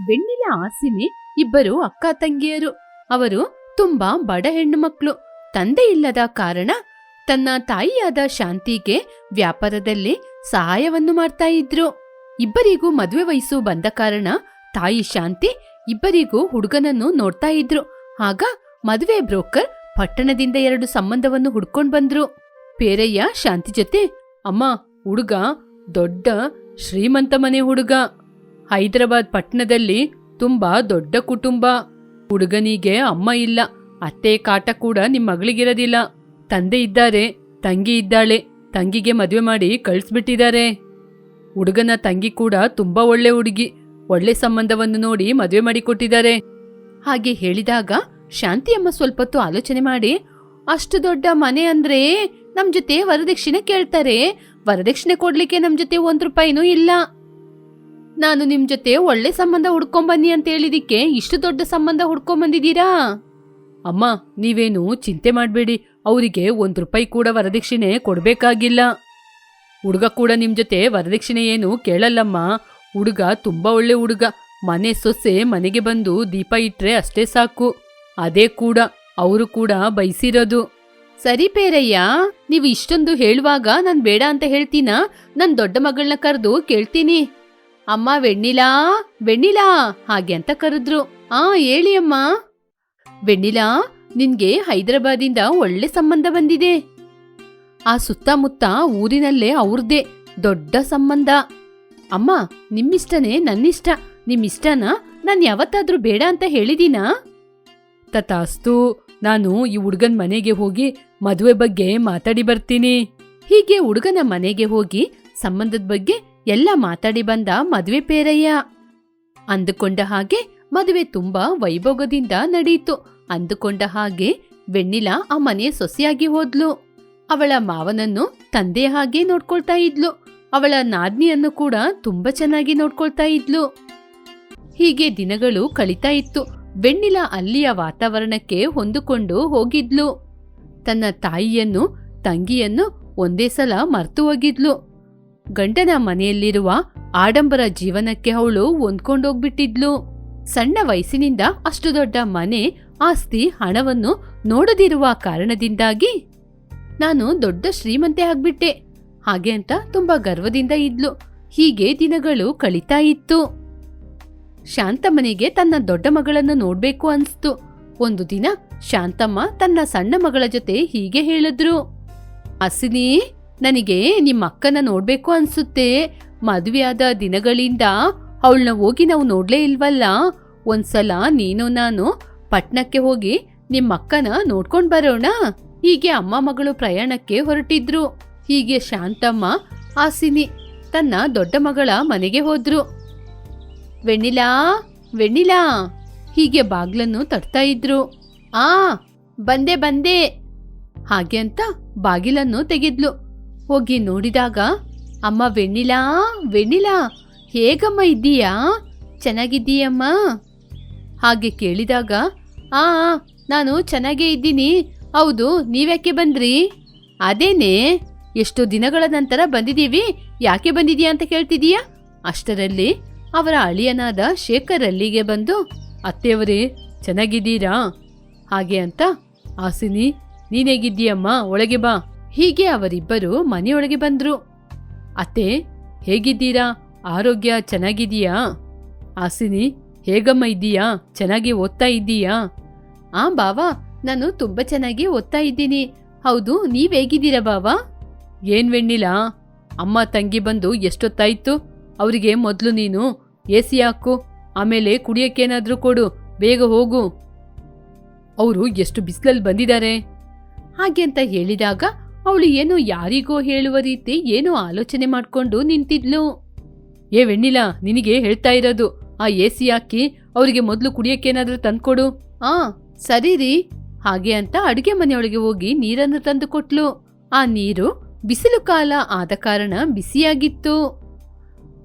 ಬೆಣ್ಣಿಲ ಆಸಿನಿ ಇಬ್ಬರು ಅಕ್ಕ ತಂಗಿಯರು. ಅವರು ತುಂಬಾ ಬಡ ಹೆಣ್ಣು ಮಕ್ಕಳು. ತಂದೆ ಇಲ್ಲದ ಕಾರಣ ತನ್ನ ತಾಯಿಯಾದ ಶಾಂತಿಗೆ ವ್ಯಾಪಾರದಲ್ಲಿ ಸಹಾಯವನ್ನು ಮಾಡ್ತಾ ಇದ್ರು. ಇಬ್ಬರಿಗೂ ಮದುವೆ ವಯಸ್ಸು ಬಂದ ಕಾರಣ ತಾಯಿ ಶಾಂತಿ ಇಬ್ಬರಿಗೂ ಹುಡುಗನನ್ನು ನೋಡ್ತಾ ಇದ್ರು. ಆಗ ಮದುವೆ ಬ್ರೋಕರ್ ಪಟ್ಟಣದಿಂದ ಎರಡು ಸಂಬಂಧವನ್ನು ಹುಡ್ಕೊಂಡ್ ಬಂದ್ರು. ಪೇರಯ್ಯ ಶಾಂತಿ ಜೊತೆ, ಅಮ್ಮ, ಹುಡುಗ, ದೊಡ್ಡ, ಶ್ರೀಮಂತ ಮನೆ ಹುಡುಗ. ಹೈದರಾಬಾದ್ ಪಟ್ಟಣದಲ್ಲಿ ತುಂಬಾ ದೊಡ್ಡ ಕುಟುಂಬ. ಹುಡುಗನಿಗೆ ಅಮ್ಮ ಇಲ್ಲ, ಅತ್ತೆ ಕಾಟ ಕೂಡ ನಿಮ್ಮ ಮಗಳಿಗಿರೋದಿಲ್ಲ. ತಂದೆ ಇದ್ದಾರೆ, ತಂಗಿ ಇದ್ದಾಳೆ, ತಂಗಿಗೆ ಮದುವೆ ಮಾಡಿ ಕಳಿಸ್ಬಿಟ್ಟಿದ್ದಾರೆ. ಹುಡುಗನ ತಂಗಿ ಕೂಡ ತುಂಬಾ ಒಳ್ಳೆ ಹುಡುಗಿ, ಒಳ್ಳೆ ಸಂಬಂಧವನ್ನು ನೋಡಿ ಮದುವೆ ಮಾಡಿಕೊಟ್ಟಿದ್ದಾರೆ ಹಾಗೆ ಹೇಳಿದಾಗ ಶಾಂತಿಯಮ್ಮ ಸ್ವಲ್ಪ ಹೊತ್ತು ಆಲೋಚನೆ ಮಾಡಿ, ಅಷ್ಟು ದೊಡ್ಡ ಮನೆ ಅಂದ್ರೆ ನಮ್ ಜೊತೆ ವರದಕ್ಷಿಣೆ ಕೇಳ್ತಾರೆ, ವರದಕ್ಷಿಣೆ ಕೊಡ್ಲಿಕ್ಕೆ ನಮ್ ಜೊತೆ ಒಂದ್ ರೂಪಾಯಿನೂ ಇಲ್ಲ. ನಾನು ನಿಮ್ ಜೊತೆ ಒಳ್ಳೆ ಸಂಬಂಧ ಹುಡ್ಕೊಂಬನ್ನಿ ಅಂತ ಹೇಳಿದಿಕ್ಕೆ ಇಷ್ಟು ದೊಡ್ಡ ಸಂಬಂಧ ಹುಡ್ಕೊಂಬಂದಿದ್ದೀರಾ? ಅಮ್ಮ, ನೀವೇನು ಚಿಂತೆ ಮಾಡಬೇಡಿ. ಅವರಿಗೆ ಒಂದ್ ರೂಪಾಯಿ ಕೂಡ ವರದಕ್ಷಿಣೆ ಕೊಡಬೇಕಾಗಿಲ್ಲ. ಹುಡುಗ ಕೂಡ ನಿಮ್ ಜೊತೆ ವರದಕ್ಷಿಣೆ ಏನು ಕೇಳಲ್ಲಮ್ಮ. ಹುಡುಗ ತುಂಬಾ ಒಳ್ಳೆ ಹುಡುಗ. ಮನೆ ಸೊಸೆ ಮನೆಗೆ ಬಂದು ದೀಪ ಇಟ್ರೆ ಅಷ್ಟೇ ಸಾಕು. ಅದೇ ಕೂಡ. ಅವರು ಕೂಡ ಬಯಸಿರೋದು ಸರಿ ಪೇರಯ್ಯ, ನೀವು ಇಷ್ಟೊಂದು ಹೇಳುವಾಗ ನಾನು ಬೇಡ ಅಂತ ಹೇಳ್ತೀನಾ? ನನ್ನ ದೊಡ್ಡ ಮಗಳನ್ನ ಕರೆದು ಕೇಳ್ತೀನಿ. ಅಮ್ಮ ವೆಣ್ಣಿಲಾ ವೆಣ್ಣಿಲಾ ಹಾಗೆ ಅಂತ ಕರೆದ್ರು. ಆ, ಹೇಳಿ ಅಮ್ಮ. ವೆಣ್ಣಿಲಾ ನಿನ್ಗೆ ಹೈದರಾಬಾದಿಂದ ಒಳ್ಳೆ ಸಂಬಂಧ ಬಂದಿದೆ. ಆ ಸುತ್ತಮುತ್ತ ಊರಿನಲ್ಲೇ ಅವ್ರದ್ದೇ ದೊಡ್ಡ ಸಂಬಂಧ. ಅಮ್ಮ, ನಿಮ್ಮಿಷ್ಟನೇ ನನ್ನಿಷ್ಟ. ನಿಮ್ಮಿಷ್ಟನ? ನಾನ್ ಯಾವತ್ತಾದ್ರೂ ಬೇಡ ಅಂತ ಹೇಳಿದೀನಾ? ತಥಾಸ್ತು, ನಾನು ಈ ಹುಡುಗನ ಮನೆಗೆ ಹೋಗಿ ಮದುವೆ ಬಗ್ಗೆ ಮಾತಾಡಿ ಬರ್ತೀನಿ. ಹೀಗೆ ಹುಡುಗನ ಮನೆಗೆ ಹೋಗಿ ಸಂಬಂಧದ ಬಗ್ಗೆ ಎಲ್ಲ ಮಾತಾಡಿ ಬಂದ ಮದುವೆ ಪೇರಯ್ಯ. ಅಂದುಕೊಂಡ ಹಾಗೆ ಮದುವೆ ತುಂಬಾ ವೈಭೋಗದಿಂದ ನಡೆಯಿತು. ಅಂದುಕೊಂಡ ಹಾಗೆ ವೆಣ್ಣಿಲ ಆ ಮನೆಯ ಸೊಸೆಯಾಗಿ ಹೋದ್ಲು. ಅವಳ ಮಾವನನ್ನು ತಂದೆ ಹಾಗೆ ನೋಡ್ಕೊಳ್ತಾ ಇದ್ಲು. ಅವಳ ನಾದ್ನಿಯನ್ನು ಕೂಡ ತುಂಬಾ ಚೆನ್ನಾಗಿ ನೋಡ್ಕೊಳ್ತಾ ಇದ್ಲು. ಹೀಗೆ ದಿನಗಳು ಕಳೀತಾ ಇತ್ತು. ವೆಣ್ಣಿಲ ಅಲ್ಲಿಯ ವಾತಾವರಣಕ್ಕೆ ಹೊಂದಿಕೊಂಡು ಹೋಗಿದ್ಲು. ತನ್ನ ತಾಯಿಯನ್ನು, ತಂಗಿಯನ್ನು ಒಂದೇ ಸಲ ಮರ್ತು ಹೋಗಿದ್ಲು. ಗಂಡನ ಮನೆಯಲ್ಲಿರುವ ಆಡಂಬರ ಜೀವನಕ್ಕೆ ಅವಳು ಹೊಂದ್ಕೊಂಡೋಗ್ಬಿಟ್ಟಿದ್ಲು. ಸಣ್ಣ ವಯಸ್ಸಿನಿಂದ ಅಷ್ಟು ದೊಡ್ಡ ಮನೆ, ಆಸ್ತಿ, ಹಣವನ್ನು ನೋಡದಿರುವ ಕಾರಣದಿಂದಾಗಿ ನಾನು ದೊಡ್ಡ ಶ್ರೀಮಂತೆ ಆಗ್ಬಿಟ್ಟೆ. ಹಾಗೆ ಅಂತ ತುಂಬಾ ಗರ್ವದಿಂದ ಇದ್ಲು. ಹೀಗೆ ದಿನಗಳು ಕಳೀತಾ ಇತ್ತು. ಶಾಂತಮ್ಮನಿಗೆ ತನ್ನ ದೊಡ್ಡ ಮಗಳನ್ನು ನೋಡ್ಬೇಕು ಅನ್ಸ್ತು. ಒಂದು ದಿನ ಶಾಂತಮ್ಮ ತನ್ನ ಸಣ್ಣ ಮಗಳ ಜೊತೆ ಹೀಗೆ ಹೇಳಿದ್ರು ಅಸಿನಿ ನನಗೆ ನಿಮ್ಮ ಅಕ್ಕನ ನೋಡ್ಬೇಕು ಅನ್ಸುತ್ತೆ. ಮದುವೆಯಾದ ದಿನಗಳಿಂದ ಅವಳನ್ನ ಹೋಗಿ ನಾವು ನೋಡ್ಲೇ ಇಲ್ವಲ್ಲ? ಒಂದ್ಸಲ ನೀನು ನಾನು ಪಟ್ನಕ್ಕೆ ಹೋಗಿ ನಿಮ್ಮ ಅಕ್ಕನ ನೋಡ್ಕೊಂಡ್ ಬರೋಣ. ಹೀಗೆ ಅಮ್ಮ ಮಗಳು ಪ್ರಯಾಣಕ್ಕೆ ಹೊರಟಿದ್ರು. ಹೀಗೆ ಶಾಂತಮ್ಮ ಆಸಿನಿ ತನ್ನ ದೊಡ್ಡ ಮಗಳ ಮನೆಗೆ ಹೋದ್ರು. ವೆಣ್ಣಿಲಾ ವೆಣ್ಣಿಲಾ, ಹೀಗೆ ಬಾಗ್ಲನ್ನು ತಟ್ತಾ ಇದ್ರು. ಆ, ಬಂದೆ ಬಂದೆ, ಹಾಗೆ ಅಂತ ಬಾಗಿಲನ್ನು ತೆಗೆದ್ಲು. ಹೋಗಿ ನೋಡಿದಾಗ, ಅಮ್ಮ ವೆಣ್ಣಿಲಾ ವೆಣ್ಣಿಲಾ, ಹೇಗಮ್ಮ ಇದ್ದೀಯಾ? ಚೆನ್ನಾಗಿದ್ದೀಯಮ್ಮ? ಹಾಗೆ ಕೇಳಿದಾಗ, ಆ ನಾನು ಚೆನ್ನಾಗೇ ಇದ್ದೀನಿ. ಹೌದು, ನೀವ್ಯಾಕೆ ಬಂದ್ರಿ? ಅದೇನೇ, ಎಷ್ಟು ದಿನಗಳ ನಂತರ ಬಂದಿದ್ದೀವಿ. ಯಾಕೆ ಬಂದಿದೀಯಾ ಅಂತ ಕೇಳ್ತಿದೀಯಾ ಅಷ್ಟರಲ್ಲಿ, ಅವರ ಅಳಿಯನಾದ ಶೇಖರ್ ಅಲ್ಲಿಗೆ ಬಂದು, ಅತ್ತೆಯವರೇ, ಚೆನ್ನಾಗಿದ್ದೀರಾ? ಹಾಗೆ ಅಂತ ಆಸಿನಿ ನೀನೇಗಿದ್ದೀಯಮ್ಮ ಒಳಗೆ ಬಾ. ಹೀಗೆ ಅವರಿಬ್ಬರು ಮನೆಯೊಳಗೆ ಬಂದರು. ಅತ್ತೆ, ಹೇಗಿದ್ದೀರಾ? ಆರೋಗ್ಯ ಚೆನ್ನಾಗಿದೀಯಾ ಆಸಿನಿ, ಹೇಗಮ್ಮ ಇದ್ದೀಯಾ? ಚೆನ್ನಾಗಿ ಓದ್ತಾ ಇದ್ದೀಯಾ? ಆ ಬಾವಾ ನಾನು ತುಂಬಾ ಚೆನ್ನಾಗಿ ಓದ್ತಾ ಇದ್ದೀನಿ. ಹೌದು, ನೀವು ಹೇಗಿದ್ದೀರಾ ಬಾವಾ ಏನ್ ವೆಣ್ಣಿಲ್ಲ ಅಮ್ಮ, ತಂಗಿ ಬಂದು ಎಷ್ಟೊತ್ತಾಯ್ತು? ಅವರಿಗೆ ಮೊದಲು ನೀನು ಎ ಸಿ ಹಾಕು, ಆಮೇಲೆ ಕುಡಿಯಕ್ಕೇನಾದ್ರೂ ಕೊಡು, ಬೇಗ ಹೋಗು. ಅವರು ಎಷ್ಟು ಬಿಸಿಲಲ್ಲಿ ಬಂದಿದ್ದಾರೆ? ಹಾಗೆ ಅಂತ ಹೇಳಿದಾಗ ಅವಳು ಏನೋ ಯಾರಿಗೋ ಹೇಳುವ ರೀತಿ ಏನೋ ಆಲೋಚನೆ ಮಾಡ್ಕೊಂಡು ನಿಂತಿದ್ಲು. ಏ ವೆಣ್ಣಿಲ, ನಿನಗೆ ಹೇಳ್ತಾ ಇರೋದು, ಆ ಎ ಸಿ ಹಾಕಿ ಅವರಿಗೆ ಮೊದಲು ಕುಡಿಯಕ್ಕೇನಾದ್ರೂ ತಂದ್ಕೊಡು. ಆ, ಸರಿ ರೀ. ಹಾಗೆ ಅಂತ ಅಡುಗೆ ಮನೆಯೊಳಗೆ ಹೋಗಿ ನೀರನ್ನು ತಂದು ಕೊಟ್ಲು. ಆ ನೀರು ಬಿಸಿಲು ಕಾಲ ಆದ ಕಾರಣ ಬಿಸಿಯಾಗಿತ್ತು.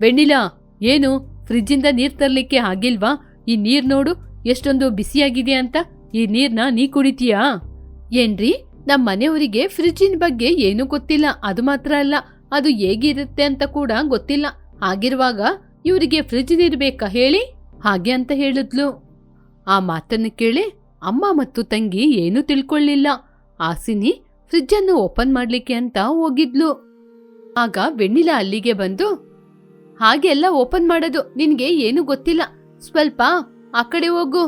ವೆಣ್ಣಿಲ, ಏನು, ಫ್ರಿಜ್ಜಿಂದ ನೀರ್ ತರ್ಲಿಕ್ಕೆ ಆಗಿಲ್ವಾ? ಈ ನೀರ್ ನೋಡು, ಎಷ್ಟೊಂದು ಬಿಸಿಯಾಗಿದೆ ಅಂತ. ಈ ನೀರ್ನ ನೀ ಕುಡಿತೀಯಾ? ಏನ್ರಿ? ನಮ್ಮ ಮನೆಯವರಿಗೆ ಫ್ರಿಜ್ಜಿನ ಬಗ್ಗೆ ಏನೂ ಗೊತ್ತಿಲ್ಲ. ಅದು ಮಾತ್ರ ಅಲ್ಲ, ಅದು ಹೇಗಿರುತ್ತೆ ಅಂತ ಕೂಡ ಗೊತ್ತಿಲ್ಲ. ಹಾಗಿರುವಾಗ ಇವರಿಗೆ ಫ್ರಿಜ್ ಇರಬೇಕಾ ಹೇಳಿ? ಹಾಗೆ ಅಂತ ಹೇಳಿದ್ಲು. ಆ ಮಾತನ್ನು ಕೇಳಿ ಅಮ್ಮ ಮತ್ತು ತಂಗಿ ಏನೂ ತಿಳ್ಕೊಳ್ಳಿಲ್ಲ. ಆಸಿನಿ ಫ್ರಿಜ್ಜನ್ನು ಓಪನ್ ಮಾಡ್ಲಿಕ್ಕೆ ಅಂತ ಹೋಗಿದ್ಲು. ಆಗ ವೆಣ್ಣಿಲ ಅಲ್ಲಿಗೆ ಬಂದು ಹಾಗೆಲ್ಲ ಓಪನ್ ಮಾಡೋದು ನಿನಗೆ ಏನು ಗೊತ್ತಿಲ್ಲ. ಸ್ವಲ್ಪ ಆ ಕಡೆ ಹೋಗು.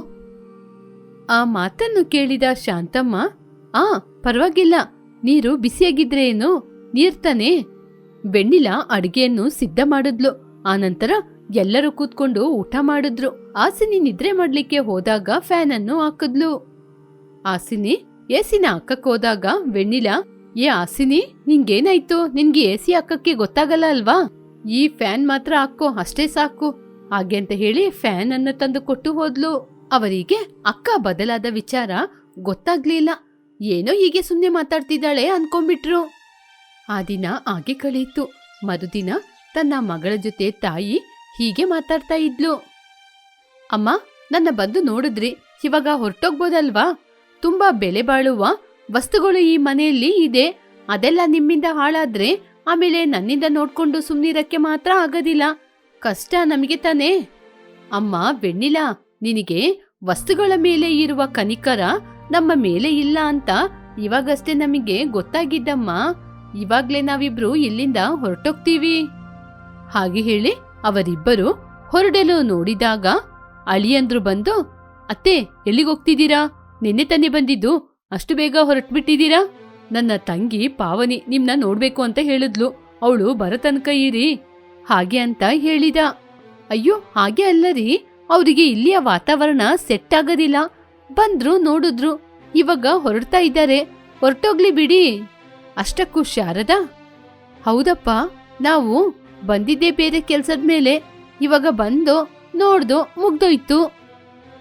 ಆ ಮಾತನ್ನು ಕೇಳಿದ ಶಾಂತಮ್ಮ, ಆ ಪರವಾಗಿಲ್ಲ, ನೀರು ಬಿಸಿಯಾಗಿದ್ರೆ ಏನು? ನೀರ್ತಾನೆ ಬೆಣ್ಣಿಲ ಅಡಿಗೆಯನ್ನು ಸಿದ್ಧ ಮಾಡಿದ್ಲು. ಆನಂತರ ಎಲ್ಲರೂ ಕೂತ್ಕೊಂಡು ಊಟ ಮಾಡಿದ್ರು. ಆಸಿನಿ ನಿದ್ರೆ ಮಾಡ್ಲಿಕ್ಕೆ ಹೋದಾಗ ಫ್ಯಾನ್ ಅನ್ನು ಹಾಕಿದ್ಲು. ಆಸಿನಿ ಎಸಿನ ಹಾಕಕ್ ಹೋದಾಗ ವೆಣ್ಣಿಲ ಏ ಆಸಿನಿ ನಿಂಗೇನಾಯ್ತು? ನಿನ್ಗೆ ಎಸಿ ಹಾಕಕ್ಕೆ ಗೊತ್ತಾಗಲ್ಲ ಅಲ್ವಾ? ಈ ಫ್ಯಾನ್ ಮಾತ್ರ ಹಾಕೋ, ಅಷ್ಟೇ ಸಾಕು. ಹಾಗೆ ಅಂತ ಹೇಳಿ ಫ್ಯಾನ್ ಅನ್ನು ತಂದು ಕೊಟ್ಟು ಹೋದ್ಲು. ಅವರಿಗೆ ಅಕ್ಕ ಬದಲಾದ ವಿಚಾರ ಗೊತ್ತಾಗ್ಲಿಲ್ಲ. ಏನೋ ಹೀಗೆ ಸುಮ್ಮನೆ ಮಾತಾಡ್ತಿದ್ದಾಳೆ ಅನ್ಕೊಂಡ್ಬಿಟ್ರು. ಆ ದಿನ ಹಾಗೆ ಕಳೆಯಿತು. ಮರುದಿನ ತನ್ನ ಮಗಳ ಜೊತೆ ತಾಯಿ ಹೀಗೆ ಮಾತಾಡ್ತಾ ಇದ್ಲು. ಅಮ್ಮ, ನನ್ನ ಬಂದು ನೋಡಿದ್ರಿ, ಇವಾಗ ಹೊರಟೋಗ್ಬೋದಲ್ವಾ? ತುಂಬಾ ಬೆಲೆ ಬಾಳುವ ವಸ್ತುಗಳು ಈ ಮನೆಯಲ್ಲಿ ಇದೆ. ಅದೆಲ್ಲ ನಿಮ್ಮಿಂದ ಹಾಳಾದ್ರೆ ಆಮೇಲೆ ನನ್ನಿಂದ ನೋಡ್ಕೊಂಡು ಸುಮ್ನಿರಕ್ಕೆ ಮಾತ್ರ ಆಗೋದಿಲ್ಲ. ಕಷ್ಟ ನಮಗೆ ತಾನೇ. ಅಮ್ಮ ಬೆಣ್ಣಿಲ ನಿನಗೆ ವಸ್ತುಗಳ ಮೇಲೆ ಇರುವ ಕನಿಕರ ನಮ್ಮ ಮೇಲೆ ಇಲ್ಲ ಅಂತ ಇವಾಗಷ್ಟೇ ನಮಗೆ ಗೊತ್ತಾಗಿದ್ದಮ್ಮ. ಇವಾಗ್ಲೇ ನಾವಿಬ್ರು ಇಲ್ಲಿಂದ ಹೊರಟೋಗ್ತೀವಿ. ಹಾಗೆ ಹೇಳಿ ಅವರಿಬ್ಬರು ಹೊರಡಲು ನೋಡಿದಾಗ ಅಳಿಯಂದ್ರು ಬಂದು, ಅತ್ತೆ ಎಲ್ಲಿಗೋಗ್ತಿದ್ದೀರಾ ನಿನ್ನೆ ತಾನೇ ಬಂದಿದ್ದು. ಅಷ್ಟು ಬೇಗ ಹೊರಟ್ಬಿಟ್ಟಿದ್ದೀರಾ? ನನ್ನ ತಂಗಿ ಪಾವನಿ ನಿಮ್ನ ನೋಡ್ಬೇಕು ಅಂತ ಹೇಳಿದ್ಲು. ಅವಳು ಬರತನಕ ಇರಿ. ಹಾಗೆ ಅಂತ ಹೇಳಿದ. ಅಯ್ಯೋ, ಹಾಗೆ ಅಲ್ಲರಿ ಅವರಿಗೆ ಇಲ್ಲಿಯ ವಾತಾವರಣ ಸೆಟ್ ಆಗೋದಿಲ್ಲ. ಬಂದ್ರು ನೋಡಿದ್ರು. ಇವಾಗ ಹೊರಡ್ತಾ ಇದ್ದಾರೆ. ಹೊರಟೋಗ್ಲಿ ಬಿಡಿ. ಅಷ್ಟಕ್ಕೂ ಶಾರದಾ? ಹೌದಪ್ಪ, ನಾವು ಬಂದಿದ್ದೇ ಬೇರೆ ಕೆಲ್ಸದ ಮೇಲೆ ಇವಾಗ ಬಂದು ನೋಡ್ದು ಮುಗ್ದೋಯ್ತು.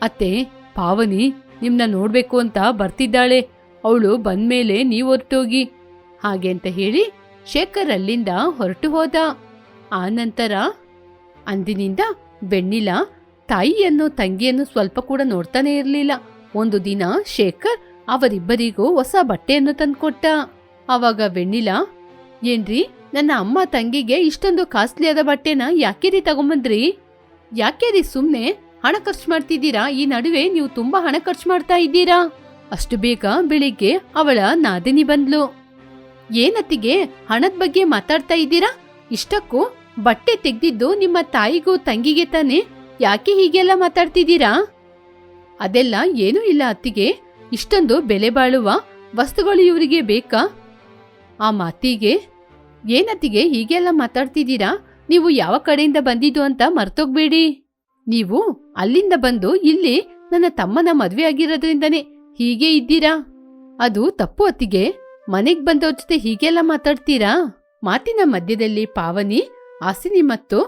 ಅತ್ತೆ, ಪಾವನಿ ನಿಮ್ನ ನೋಡ್ಬೇಕು ಅಂತ ಬರ್ತಿದ್ದಾಳೆ. ಅವಳು ಬಂದ್ಮೇಲೆ ನೀವು ಹೊರಟೋಗಿ. ಹಾಗೆ ಅಂತ ಹೇಳಿ ಶೇಖರ್ ಅಲ್ಲಿಂದ ಹೊರಟು ಹೋದ. ಆ ನಂತರ ಅಂದಿನಿಂದ, ಬೆಣ್ಣಿಲ ತಾಯಿಯನ್ನು ತಂಗಿಯನ್ನು ಸ್ವಲ್ಪ ಕೂಡ ನೋಡ್ತಾನೆ ಇರಲಿಲ್ಲ. ಒಂದು ದಿನ ಶೇಖರ್ ಅವರಿಬ್ಬರಿಗೂ ಹೊಸ ಬಟ್ಟೆಯನ್ನು ತಂದುಕೊಟ್ಟ. ಆವಾಗ ವೆಣ್ಣಿಲಾ, ಏನ್ರಿ, ನನ್ನ ಅಮ್ಮ ತಂಗಿಗೆ ಇಷ್ಟೊಂದು ಕಾಸ್ಟ್ಲಿಯಾದ ಬಟ್ಟೆನ ಯಾಕೆರಿ ತಗೊಂಬಂದ್ರಿ? ಯಾಕೆರಿ ಸುಮ್ನೆ ಹಣ ಖರ್ಚು ಮಾಡ್ತಿದ್ದೀರಾ? ಈ ನಡುವೆ ನೀವು ತುಂಬಾ ಹಣ ಖರ್ಚು ಮಾಡ್ತಾ ಇದ್ದೀರಾ? ಅಷ್ಟು ಬೇಗ ಬೆಳಿಗ್ಗೆ ಅವಳ ನಾದಿನಿ ಬಂದ್ಲು. ಏನತ್ತಿಗೆ, ಹಣದ ಬಗ್ಗೆ ಮಾತಾಡ್ತಾ ಇದ್ದೀರಾ? ಇಷ್ಟಕ್ಕೂ ಬಟ್ಟೆ ತೆಗ್ದಿದ್ದು ನಿಮ್ಮ ತಾಯಿಗೂ ತಂಗಿಗೆ ತಾನೆ? ಯಾಕೆ ಹೀಗೆಲ್ಲ ಮಾತಾಡ್ತಿದ್ದೀರಾ? ಅದೆಲ್ಲ ಏನೂ ಇಲ್ಲ ಅತ್ತಿಗೆ. ಇಷ್ಟೊಂದು ಬೆಲೆ ಬಾಳುವ ವಸ್ತುಗಳು ಇವರಿಗೆ ಬೇಕಾ? ಆ ಮಾತಿಗೆ, ಏನತ್ತಿಗೆ ಹೀಗೆಲ್ಲ ಮಾತಾಡ್ತಿದ್ದೀರಾ? ನೀವು ಯಾವ ಕಡೆಯಿಂದ ಬಂದಿದ್ದು ಅಂತ ಮರ್ತೋಗ್ಬೇಡಿ. ನೀವು ಅಲ್ಲಿಂದ ಬಂದು ಇಲ್ಲಿ ನನ್ನ ತಮ್ಮನ ಮದುವೆ ಆಗಿರೋದ್ರಿಂದನೇ ಹೀಗೆ ಇದ್ದೀರಾ? ಅದು ತಪ್ಪು ಅತ್ತಿಗೆ. ಮನೆಗ್ ಬಂದವ್ರ ಜೊತೆ ಹೀಗೆಲ್ಲ ಮಾತಾಡ್ತೀರಾ? ಮಾತಿನ ಮಧ್ಯದಲ್ಲಿ ಪಾವನಿ ಆಸಿನಿ ಮತ್ತು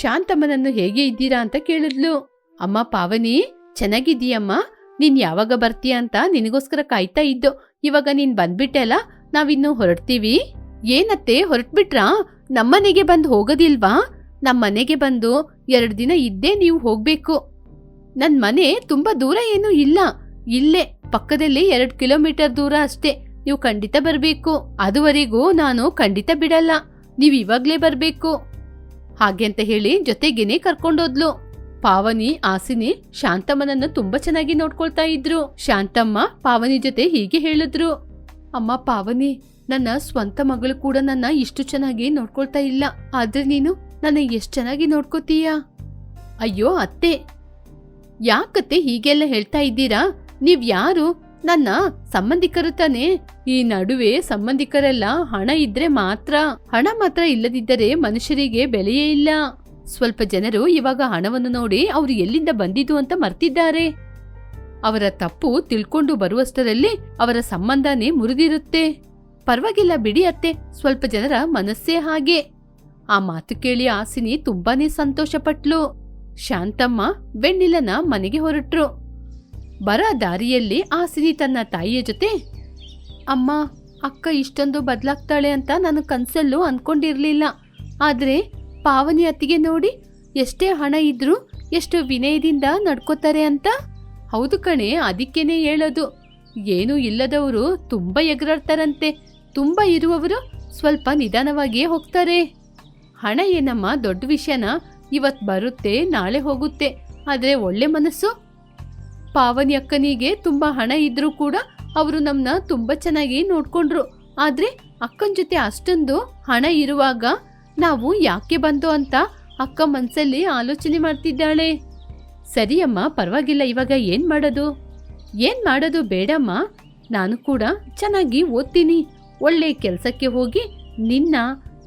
ಶಾಂತಮ್ಮನನ್ನು ಹೇಗೆ ಇದ್ದೀರಾ ಅಂತ ಕೇಳಿದ್ಲು. ಅಮ್ಮ ಪಾವನಿ ಚೆನ್ನಾಗಿದ್ದೀಯಮ್ಮ? ನೀನ್ ಯಾವಾಗ ಬರ್ತೀಯ ಅಂತ ನಿನಗೋಸ್ಕರ ಕಾಯ್ತಾ ಇದ್ದು. ಇವಾಗ ನೀನ್ ಬಂದ್ಬಿಟ್ಟೆಲ್ಲ ನಾವಿನ್ನು ಹೊರಡ್ತೀವಿ. ಏನತ್ತೆ, ಹೊರಟ್ಬಿಟ್ರಾ? ನಮ್ಮನೆಗೆ ಬಂದು ಹೋಗೋದಿಲ್ವಾ? ನಮ್ಮನೆಗೆ ಬಂದು ಎರಡು ದಿನ ಇದ್ದೇ ನೀವು ಹೋಗ್ಬೇಕು. ನನ್ ಮನೆ ತುಂಬಾ ದೂರ ಏನೂ ಇಲ್ಲ. ಇಲ್ಲೇ, ಪಕ್ಕದಲ್ಲಿ ಎರಡು ಕಿಲೋಮೀಟರ್ ದೂರ ಅಷ್ಟೇ. ನೀವು ಖಂಡಿತ ಬರಬೇಕು. ಅದುವರೆಗೂ ನಾನು ಖಂಡಿತ ಬಿಡಲ್ಲ. ನೀವು ಇವಾಗ್ಲೇ ಬರಬೇಕು. ಹಾಗೆ ಅಂತ ಹೇಳಿ ಜೊತೆಗೇನೆ ಕರ್ಕೊಂಡೋದ್ಲು. ಪಾವನಿ, ಆಸಿನಿ, ಶಾಂತಮ್ಮನನ್ನ ತುಂಬಾ ಚೆನ್ನಾಗಿ ನೋಡ್ಕೊಳ್ತಾ ಇದ್ರು. ಶಾಂತಮ್ಮ ಪಾವನಿ ಜೊತೆ ಹೀಗೆ ಹೇಳಿದ್ರು, ಅಮ್ಮ ಪಾವನಿ, ನನ್ನ ಸ್ವಂತ ಮಗಳು ಕೂಡ ನನ್ನ ಇಷ್ಟು ಚೆನ್ನಾಗಿ ನೋಡ್ಕೊಳ್ತಾ ಇಲ್ಲ. ಆದ್ರೆ ನೀನು ನನ್ನ ಎಷ್ಟು ಚೆನ್ನಾಗಿ ನೋಡ್ಕೋತೀಯ? ಅಯ್ಯೋ, ಅತ್ತೆ, ಯಾಕತ್ತೆ ಹೀಗೆಲ್ಲ ಹೇಳ್ತಾ ಇದ್ದೀರಾ? ನೀವ್ ಯಾರು? ನನ್ನ ಸಂಬಂಧಿಕರು ತಾನೆ. ಈ ನಡುವೆ ಸಂಬಂಧಿಕರೆಲ್ಲ ಹಣ ಇದ್ರೆ ಮಾತ್ರ, ಹಣ ಮಾತ್ರ ಇಲ್ಲದಿದ್ದರೆ ಮನುಷ್ಯರಿಗೆ ಬೆಲೆಯೇ ಇಲ್ಲ. ಸ್ವಲ್ಪ ಜನರು ಇವಾಗ ಹಣವನ್ನು ನೋಡಿ ಅವರು ಎಲ್ಲಿಂದ ಬಂದಿದ್ದು ಅಂತ ಮರ್ತಿದ್ದಾರೆ. ಅವರ ತಪ್ಪು ತಿಳ್ಕೊಂಡು ಬರುವಷ್ಟರಲ್ಲಿ ಅವರ ಸಂಬಂಧನೇ ಮುರಿದಿರುತ್ತೆ. ಪರವಾಗಿಲ್ಲ ಬಿಡಿ ಅತ್ತೆ, ಸ್ವಲ್ಪ ಜನರ ಮನಸ್ಸೇ ಹಾಗೆ. ಆ ಮಾತು ಕೇಳಿ ಆಸಿನಿ ತುಂಬಾನೇ ಸಂತೋಷಪಟ್ಲು. ಶಾಂತಮ್ಮ ಬೆಣ್ಣಿಲನ ಮನೆಗೆ ಹೊರಟ್ರು. ಬರ ದಾರಿಯಲ್ಲಿ ಆಸಿನಿ ತನ್ನ ತಾಯಿಯ ಜೊತೆ, ಅಮ್ಮ, ಅಕ್ಕ ಇಷ್ಟೊಂದು ಬದಲಾಗ್ತಾಳೆ ಅಂತ ನಾನು ಕನ್ಸಲ್ಲೂ ಅನ್ಕೊಂಡಿರ್ಲಿಲ್ಲ. ಆದ್ರೆ ಪಾವನಿ ಅತ್ತಿಗೆ ನೋಡಿ, ಎಷ್ಟೇ ಹಣ ಇದ್ರೂ ಎಷ್ಟು ವಿನಯದಿಂದ ನಡ್ಕೋತಾರೆ ಅಂತ? ಹೌದು ಕಣೆ, ಅದಕ್ಕೇನೆ ಹೇಳೋದು. ಏನೂ ಇಲ್ಲದವರು ತುಂಬಾ ಎಗರಾಡ್ತಾರಂತೆ. ತುಂಬಾ ಇರುವವರು ಸ್ವಲ್ಪ ನಿಧಾನವಾಗಿಯೇ ಹೋಗ್ತಾರೆ. ಹಣ ಏನಮ್ಮ, ದೊಡ್ಡ ವಿಷಯನ? ಇವತ್ ಬರುತ್ತೆ, ನಾಳೆ ಹೋಗುತ್ತೆ. ಆದ್ರೆ ಒಳ್ಳೆ ಮನಸ್ಸು? ಪಾವನಿ ಅಕ್ಕನಿಗೆ ತುಂಬಾ ಹಣ ಇದ್ದರೂ ಕೂಡ ಅವರು ನಮ್ಮನ್ನ ತುಂಬಾ ಚೆನ್ನಾಗಿ ನೋಡ್ಕೊಂಡ್ರು. ಆದ್ರೆ ಅಕ್ಕನ ಜೊತೆ ಅಷ್ಟೊಂದು ಹಣ ಇರುವಾಗ ನಾವು ಯಾಕೆ ಬಂದು ಅಂತ ಅಕ್ಕ ಮನಸ್ಸಲ್ಲಿ ಆಲೋಚನೆ ಮಾಡ್ತಿದ್ದಾಳೆ. ಸರಿಯಮ್ಮ, ಪರವಾಗಿಲ್ಲ, ಇವಾಗ ಏನು ಮಾಡೋದು? ಏನು ಮಾಡೋದು ಬೇಡಮ್ಮ? ನಾನು ಕೂಡ ಚೆನ್ನಾಗಿ ಓದ್ತೀನಿ. ಒಳ್ಳೆ ಕೆಲಸಕ್ಕೆ ಹೋಗಿ ನಿನ್ನ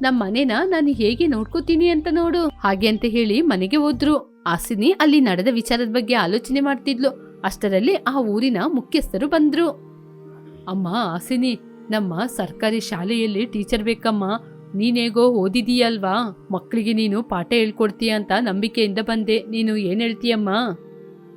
ನಮ್ಮ ಮನೇನ ನಾನು ಹೇಗೆ ನೋಡ್ಕೋತೀನಿ ಅಂತ ನೋಡು. ಹಾಗೆ ಅಂತ ಹೇಳಿ ಮನೆಗೆ ಹೋದ್ರು. ಆಸಿನಿ ಅಲ್ಲಿ ನಡೆದ ವಿಚಾರದ ಬಗ್ಗೆ ಆಲೋಚನೆ ಮಾಡ್ತಿದ್ಲು. ಅಷ್ಟರಲ್ಲಿ ಆ ಊರಿನ ಮುಖ್ಯಸ್ಥರು ಬಂದ್ರು. ಅಮ್ಮ ಆಸಿನಿ ನಮ್ಮ ಸರ್ಕಾರಿ ಶಾಲೆಯಲ್ಲಿ ಟೀಚರ್ ಬೇಕಮ್ಮ. ನೀನೇಗೋ ಓದಿದೀಯಲ್ವಾ? ಮಕ್ಕಳಿಗೆ ನೀನು ಪಾಠ ಹೇಳ್ಕೊಡ್ತೀಯ ಅಂತ ನಂಬಿಕೆಯಿಂದ ಬಂದೆ. ನೀನು ಏನ್ ಹೇಳ್ತೀಯಮ್ಮ?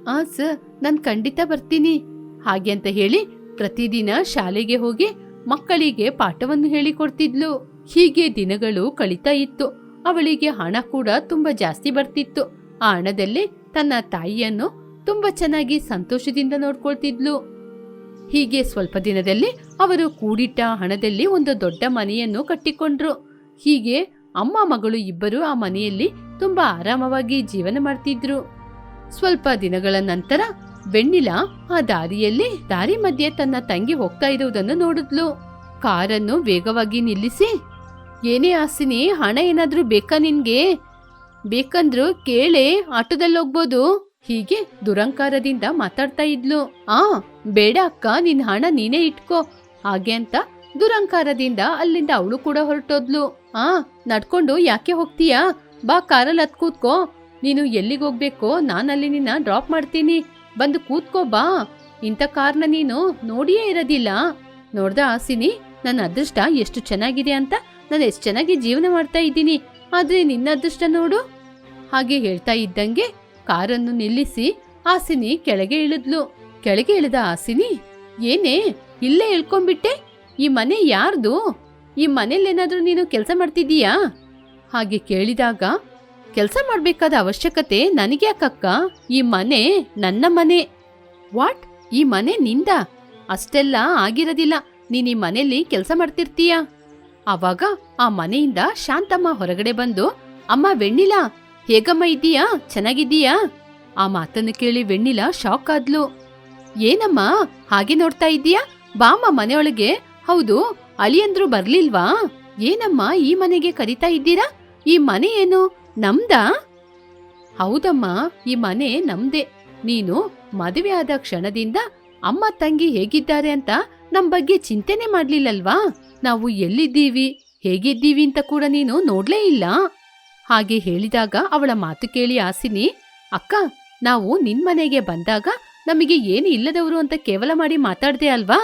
ಆ, ಸರ್, ನಾನು ಖಂಡಿತ ಬರ್ತೀನಿ. ಹಾಗೆ ಅಂತ ಹೇಳಿ ಪ್ರತಿದಿನ ಶಾಲೆಗೆ ಹೋಗಿ ಮಕ್ಕಳಿಗೆ ಪಾಠವನ್ನು ಹೇಳಿಕೊಡ್ತಿದ್ಲು. ಹೀಗೆ ದಿನಗಳು ಕಳೀತಾ ಇತ್ತು. ಅವಳಿಗೆ ಹಣ ಕೂಡ ತುಂಬಾ ಜಾಸ್ತಿ ಬರ್ತಿತ್ತು. ಆ ಹಣದಲ್ಲಿ ತನ್ನ ತಾಯಿಯನ್ನು ತುಂಬಾ ಚೆನ್ನಾಗಿ ಸಂತೋಷದಿಂದ ನೋಡ್ಕೊಳ್ತಿದ್ಲು. ಹೀಗೆ ಸ್ವಲ್ಪ ದಿನದಲ್ಲಿ ಅವರು ಕೂಡಿಟ್ಟ ಹಣದಲ್ಲಿ ಒಂದು ದೊಡ್ಡ ಮನೆಯನ್ನು ಕಟ್ಟಿಕೊಂಡ್ರು. ಹೀಗೆ ಅಮ್ಮ ಮಗಳು ಇಬ್ಬರು ಆ ಮನೆಯಲ್ಲಿ ತುಂಬಾ ಆರಾಮವಾಗಿ ಜೀವನ ಮಾಡ್ತಿದ್ರು. ಸ್ವಲ್ಪ ದಿನಗಳ ನಂತರ ಬೆಣ್ಣಿಲ ಆ ದಾರಿಯಲ್ಲಿ ದಾರಿ ಮಧ್ಯೆ ತನ್ನ ತಂಗಿ ಹೋಗ್ತಾ ಇರುವುದನ್ನು ನೋಡಿದ್ಲು. ಕಾರನ್ನು ವೇಗವಾಗಿ ನಿಲ್ಲಿಸಿ, ಏನೇ ಆಸಿನಿ ಹಣ ಏನಾದ್ರೂ ಬೇಕಾ ನಿನ್ಗೆ? ಬೇಕಂದ್ರೂ ಕೇಳೆ ಆಟೋದಲ್ಲಿ ಹೋಗ್ಬೋದು ಹೀಗೆ ದುರಂಕಾರದಿಂದ ಮಾತಾಡ್ತಾ ಇದ್ಲು. ಆ, ಬೇಡ ಅಕ್ಕ, ನಿನ್ ಹಣ ನೀನೇ ಇಟ್ಕೋ. ಹಾಗೆ ಅಂತ ದುರಂಕಾರದಿಂದ ಅಲ್ಲಿಂದ ಅವಳು ಕೂಡ ಹೊರಟೋದ್ಲು. ಆ, ನಡ್ಕೊಂಡು ಯಾಕೆ ಹೋಗ್ತೀಯಾ? ಬಾ ಕಾರಲ್ಲಿ ಹತ್ ಕೂತ್ಕೋ. ನೀನು ಎಲ್ಲಿಗೆ ಹೋಗ್ಬೇಕೋ, ನಾನಲ್ಲಿ ನಿನ್ನ ಡ್ರಾಪ್ ಮಾಡ್ತೀನಿ. ಬಂದು ಕೂತ್ಕೋ ಬಾ. ಇಂಥ ಕಾರ್ನ ನೀನು ನೋಡಿಯೇ ಇರೋದಿಲ್ಲ. ನೋಡ್ದ ಆಸಿನಿ ನನ್ನ ಅದೃಷ್ಟ ಎಷ್ಟು ಚೆನ್ನಾಗಿದೆ ಅಂತ ನಾನು ಎಷ್ಟು ಚೆನ್ನಾಗಿ ಜೀವನ ಮಾಡ್ತಾ ಇದ್ದೀನಿ. ಆದರೆ ನಿನ್ನ ಅದೃಷ್ಟ ನೋಡು. ಹಾಗೆ ಹೇಳ್ತಾ ಇದ್ದಂಗೆ ಕಾರನ್ನು ನಿಲ್ಲಿಸಿ ಆಸಿನಿ ಕೆಳಗೆ ಇಳಿದ್ಲು. ಕೆಳಗೆ ಇಳಿದ ಆಸಿನಿ, ಏನೇ, ಇಲ್ಲೇ ಇಳ್ಕೊಂಡ್ಬಿಟ್ಟೆ? ಈ ಮನೆ ಯಾರ್ದು? ಈ ಮನೇಲೇನಾದ್ರೂ ನೀನು ಕೆಲಸ ಮಾಡ್ತಿದ್ದೀಯಾ? ಹಾಗೆ ಕೇಳಿದಾಗ, ಕೆಲಸ ಮಾಡ್ಬೇಕಾದ ಅವಶ್ಯಕತೆ ನನಗ್ಯಾಕಕ್ಕ? ಈ ಮನೆ ನನ್ನ ಮನೆ. ವಾಟ್? ಈ ಮನೆ ನಿಂದ? ಅಷ್ಟೆಲ್ಲ ಆಗಿರೋದಿಲ್ಲ. ನೀನ್ ಈ ಮನೆಯಲ್ಲಿ ಕೆಲಸ ಮಾಡ್ತಿರ್ತೀಯ? ಆವಾಗ ಆ ಮನೆಯಿಂದ ಶಾಂತಮ್ಮ ಹೊರಗಡೆ ಬಂದು, ಅಮ್ಮ, ವೆಣ್ಣಿಲ ಹೇಗಮ್ಮ ಇದ್ದೀಯಾ? ಚೆನ್ನಾಗಿದ್ದೀಯಾ? ಆ ಮಾತನ್ನು ಕೇಳಿ ವೆಣ್ಣಿಲ ಶಾಕ್ ಆದ್ಲು. ಏನಮ್ಮ, ಹಾಗೆ ನೋಡ್ತಾ ಇದ್ದೀಯಾ? ಬಾಮ್ಮ ಮನೆಯೊಳಗೆ. ಹೌದು ಅಳಿಯಂದ್ರು ಬರ್ಲಿಲ್ವಾ? ಏನಮ್ಮ, ಈ ಮನೆಗೆ ಕರಿತಾ ಇದ್ದೀರಾ? ಈ ಮನೆ ಏನು, ನಮ್ದಾ? ಹೌದಮ್ಮ, ಈ ಮನೆ ನಮ್ದೆ. ನೀನು ಮದುವೆ ಆದ ಕ್ಷಣದಿಂದ ಅಮ್ಮ ತಂಗಿ ಹೇಗಿದ್ದಾರೆ ಅಂತ ನಮ್ ಬಗ್ಗೆ ಚಿಂತೆನೆ ಮಾಡ್ಲಿಲ್ಲಲ್ವಾ? ನಾವು ಎಲ್ಲಿದ್ದೀವಿ? ಹೇಗಿದ್ದೀವಿ ಅಂತ ಕೂಡ ನೀನು ನೋಡ್ಲೇ ಇಲ್ಲ. ಹಾಗೆ ಹೇಳಿದಾಗ ಅವಳ ಮಾತು ಕೇಳಿ ಆಸಿನಿ, ಅಕ್ಕ, ನಾವು ನಿನ್ ಮನೆಗೆ ಬಂದಾಗ ನಮಗೆ ಏನು ಇಲ್ಲದವರು ಅಂತ ಕೇವಲ ಮಾಡಿ ಮಾತಾಡ್ದೆ ಅಲ್ವಾ?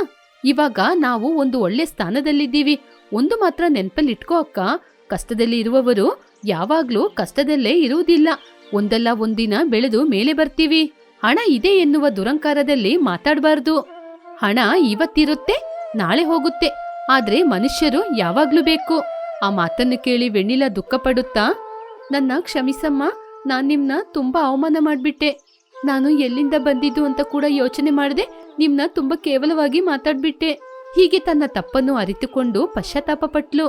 ಇವಾಗ ನಾವು ಒಂದು ಒಳ್ಳೆ ಸ್ಥಾನದಲ್ಲಿದ್ದೀವಿ. ಒಂದು ಮಾತ್ರ ನೆನ್ಪಲ್ಲಿ ಇಟ್ಕೋ ಅಕ್ಕ. ಕಷ್ಟದಲ್ಲಿ ಇರುವವರು ಯಾವಾಗ್ಲೂ ಕಷ್ಟದಲ್ಲೇ ಇರುವುದಿಲ್ಲ. ಒಂದಲ್ಲ ಒಂದಿನ ಬೆಳೆದು ಮೇಲೆ ಬರ್ತೀವಿ. ಹಣ ಇದೆ ಎನ್ನುವ ದುರಂಕಾರದಲ್ಲಿ ಮಾತಾಡಬಾರ್ದು. ಹಣ ಇವತ್ತಿರುತ್ತೆ, ನಾಳೆ ಹೋಗುತ್ತೆ. ಆದ್ರೆ ಮನುಷ್ಯರು ಯಾವಾಗ್ಲೂ ಬೇಕು. ಆ ಮಾತನ್ನು ಕೇಳಿ ವೆಣ್ಣಿಲ ದುಃಖ ಪಡುತ್ತಾ ನನ್ನ ಕ್ಷಮಿಸಮ್ಮ, ನಾನ್ ನಿಮ್ನ ತುಂಬಾ ಅವಮಾನ ಮಾಡ್ಬಿಟ್ಟೆ. ನಾನು ಎಲ್ಲಿಂದ ಬಂದಿದ್ದು ಅಂತ ಕೂಡ ಯೋಚನೆ ಮಾಡದೆ, ನಿಮ್ನ ತುಂಬಾ ಕೇವಲವಾಗಿ ಮಾತಾಡ್ಬಿಟ್ಟೆ. ಹೀಗೆ ತನ್ನ ತಪ್ಪನ್ನು ಅರಿತುಕೊಂಡು ಪಶ್ಚಾತ್ತಾಪ ಪಟ್ಲು.